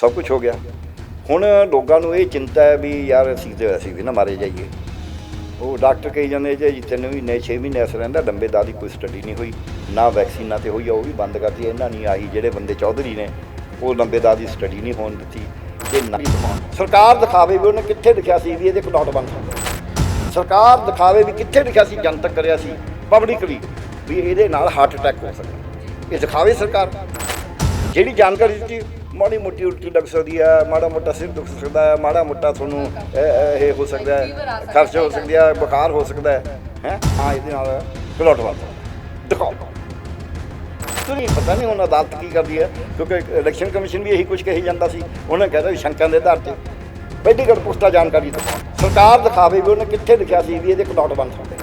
ਸਭ ਕੁਝ ਹੋ ਗਿਆ। ਹੁਣ ਲੋਕਾਂ ਨੂੰ ਇਹ ਚਿੰਤਾ ਹੈ ਵੀ ਯਾਰ ਅਸੀਂ ਤੇ ਅਸੀਂ ਵੀ ਨਾ ਮਾਰੇ ਜਾਈਏ। ਉਹ ਡਾਕਟਰ ਕਹੀ ਜਾਂਦੇ ਜੇ ਜੀ, ਤਿੰਨ ਮਹੀਨੇ 6 ਮਹੀਨੇ ਅਸਰ ਰਹਿੰਦਾ, ਲੰਬੇ ਦਾ ਦੀ ਕੋਈ ਸਟੱਡੀ ਨਹੀਂ ਹੋਈ, ਨਾ ਵੈਕਸੀਨਾਂ ਤੇ ਹੋਈ ਆ ਉਹ ਵੀ ਬੰਦ ਕਰਤੀ ਇਹਨਾਂ ਨਹੀਂ ਆਹੀ ਜਿਹੜੇ ਬੰਦੇ ਚੌਧਰੀ ਨੇ, ਉਹ ਲੰਬੇ ਦਾ ਦੀ ਸਟੱਡੀ ਨਹੀਂ ਹੋਣ ਦਿੱਤੀ। ਤੇ ਨਾ ਸਰਕਾਰ ਦਿਖਾਵੇ ਵੀ ਉਹਨੇ ਕਿੱਥੇ ਲਿਖਿਆ ਸੀ ਵੀ ਇਹਦੇ ਕੋਲ ਨੋਟ ਬਣ ਸਕਦਾ। ਸਰਕਾਰ ਦਿਖਾਵੇ ਵੀ ਕਿੱਥੇ ਲਿਖਿਆ ਸੀ, ਜਨਤਕ ਕਰਿਆ ਸੀ ਪਬਲਿਕਲੀ ਵੀ ਇਹਦੇ ਨਾਲ ਹਾਰਟ ਅਟੈਕ ਹੋ ਸਕਦਾ। ਇਹ ਦਿਖਾਵੇ ਸਰਕਾਰ। ਜਿਹੜੀ ਜਾਣਕਾਰੀ ਦਿੱਤੀ ਮਾੜੀ ਮੋਟੀ ਉਲਟੀ ਲੱਗ ਸਕਦੀ ਹੈ ਮਾੜਾ ਮੋਟਾ ਸਿਰ ਦੁਖ ਸਕਦਾ ਹੈ ਮਾੜਾ ਮੋਟਾ ਤੁਹਾਨੂੰ ਇਹ- ਹੋ ਸਕਦਾ ਹੈ ਖਰਚ ਹੋ ਸਕਦੀ ਹੈ ਬੁਖਾਰ ਹੋ ਸਕਦਾ ਹੈ ਹੈ? ਹਾਂ ਇਹਦੇ ਨਾਲ ਕਲੋਟ ਸਕਦਾ ਦਿਖਾਓ। ਤੁਹਾਨੂੰ ਪਤਾ ਨਹੀਂ ਹੁਣ ਅਦਾਲਤ ਕੀ ਕਰਦੀ ਹੈ ਕਿਉਂਕਿ ਇਲੈਕਸ਼ਨ ਕਮਿਸ਼ਨ ਵੀ ਇਹੀ ਕੁਝ ਕਹੀ ਜਾਂਦਾ ਸੀ ਉਹਨੇ ਕਹਿੰਦਾ ਵੀ ਸ਼ੰਕਾਂ ਦੇ ਆਧਾਰ ਤੇ। ਗੱਲ ਪੁਸਤਾ ਜਾਣਕਾਰੀ ਦਿਖਾਓ ਸਰਕਾਰ ਦਿਖਾਵੇ ਵੀ ਉਹਨੇ ਕਿੱਥੇ ਲਿਖਿਆ ਸੀ ਵੀ ਇਹਦੇ ਕਲੋਟ ਬਣ ਸਕਦੇ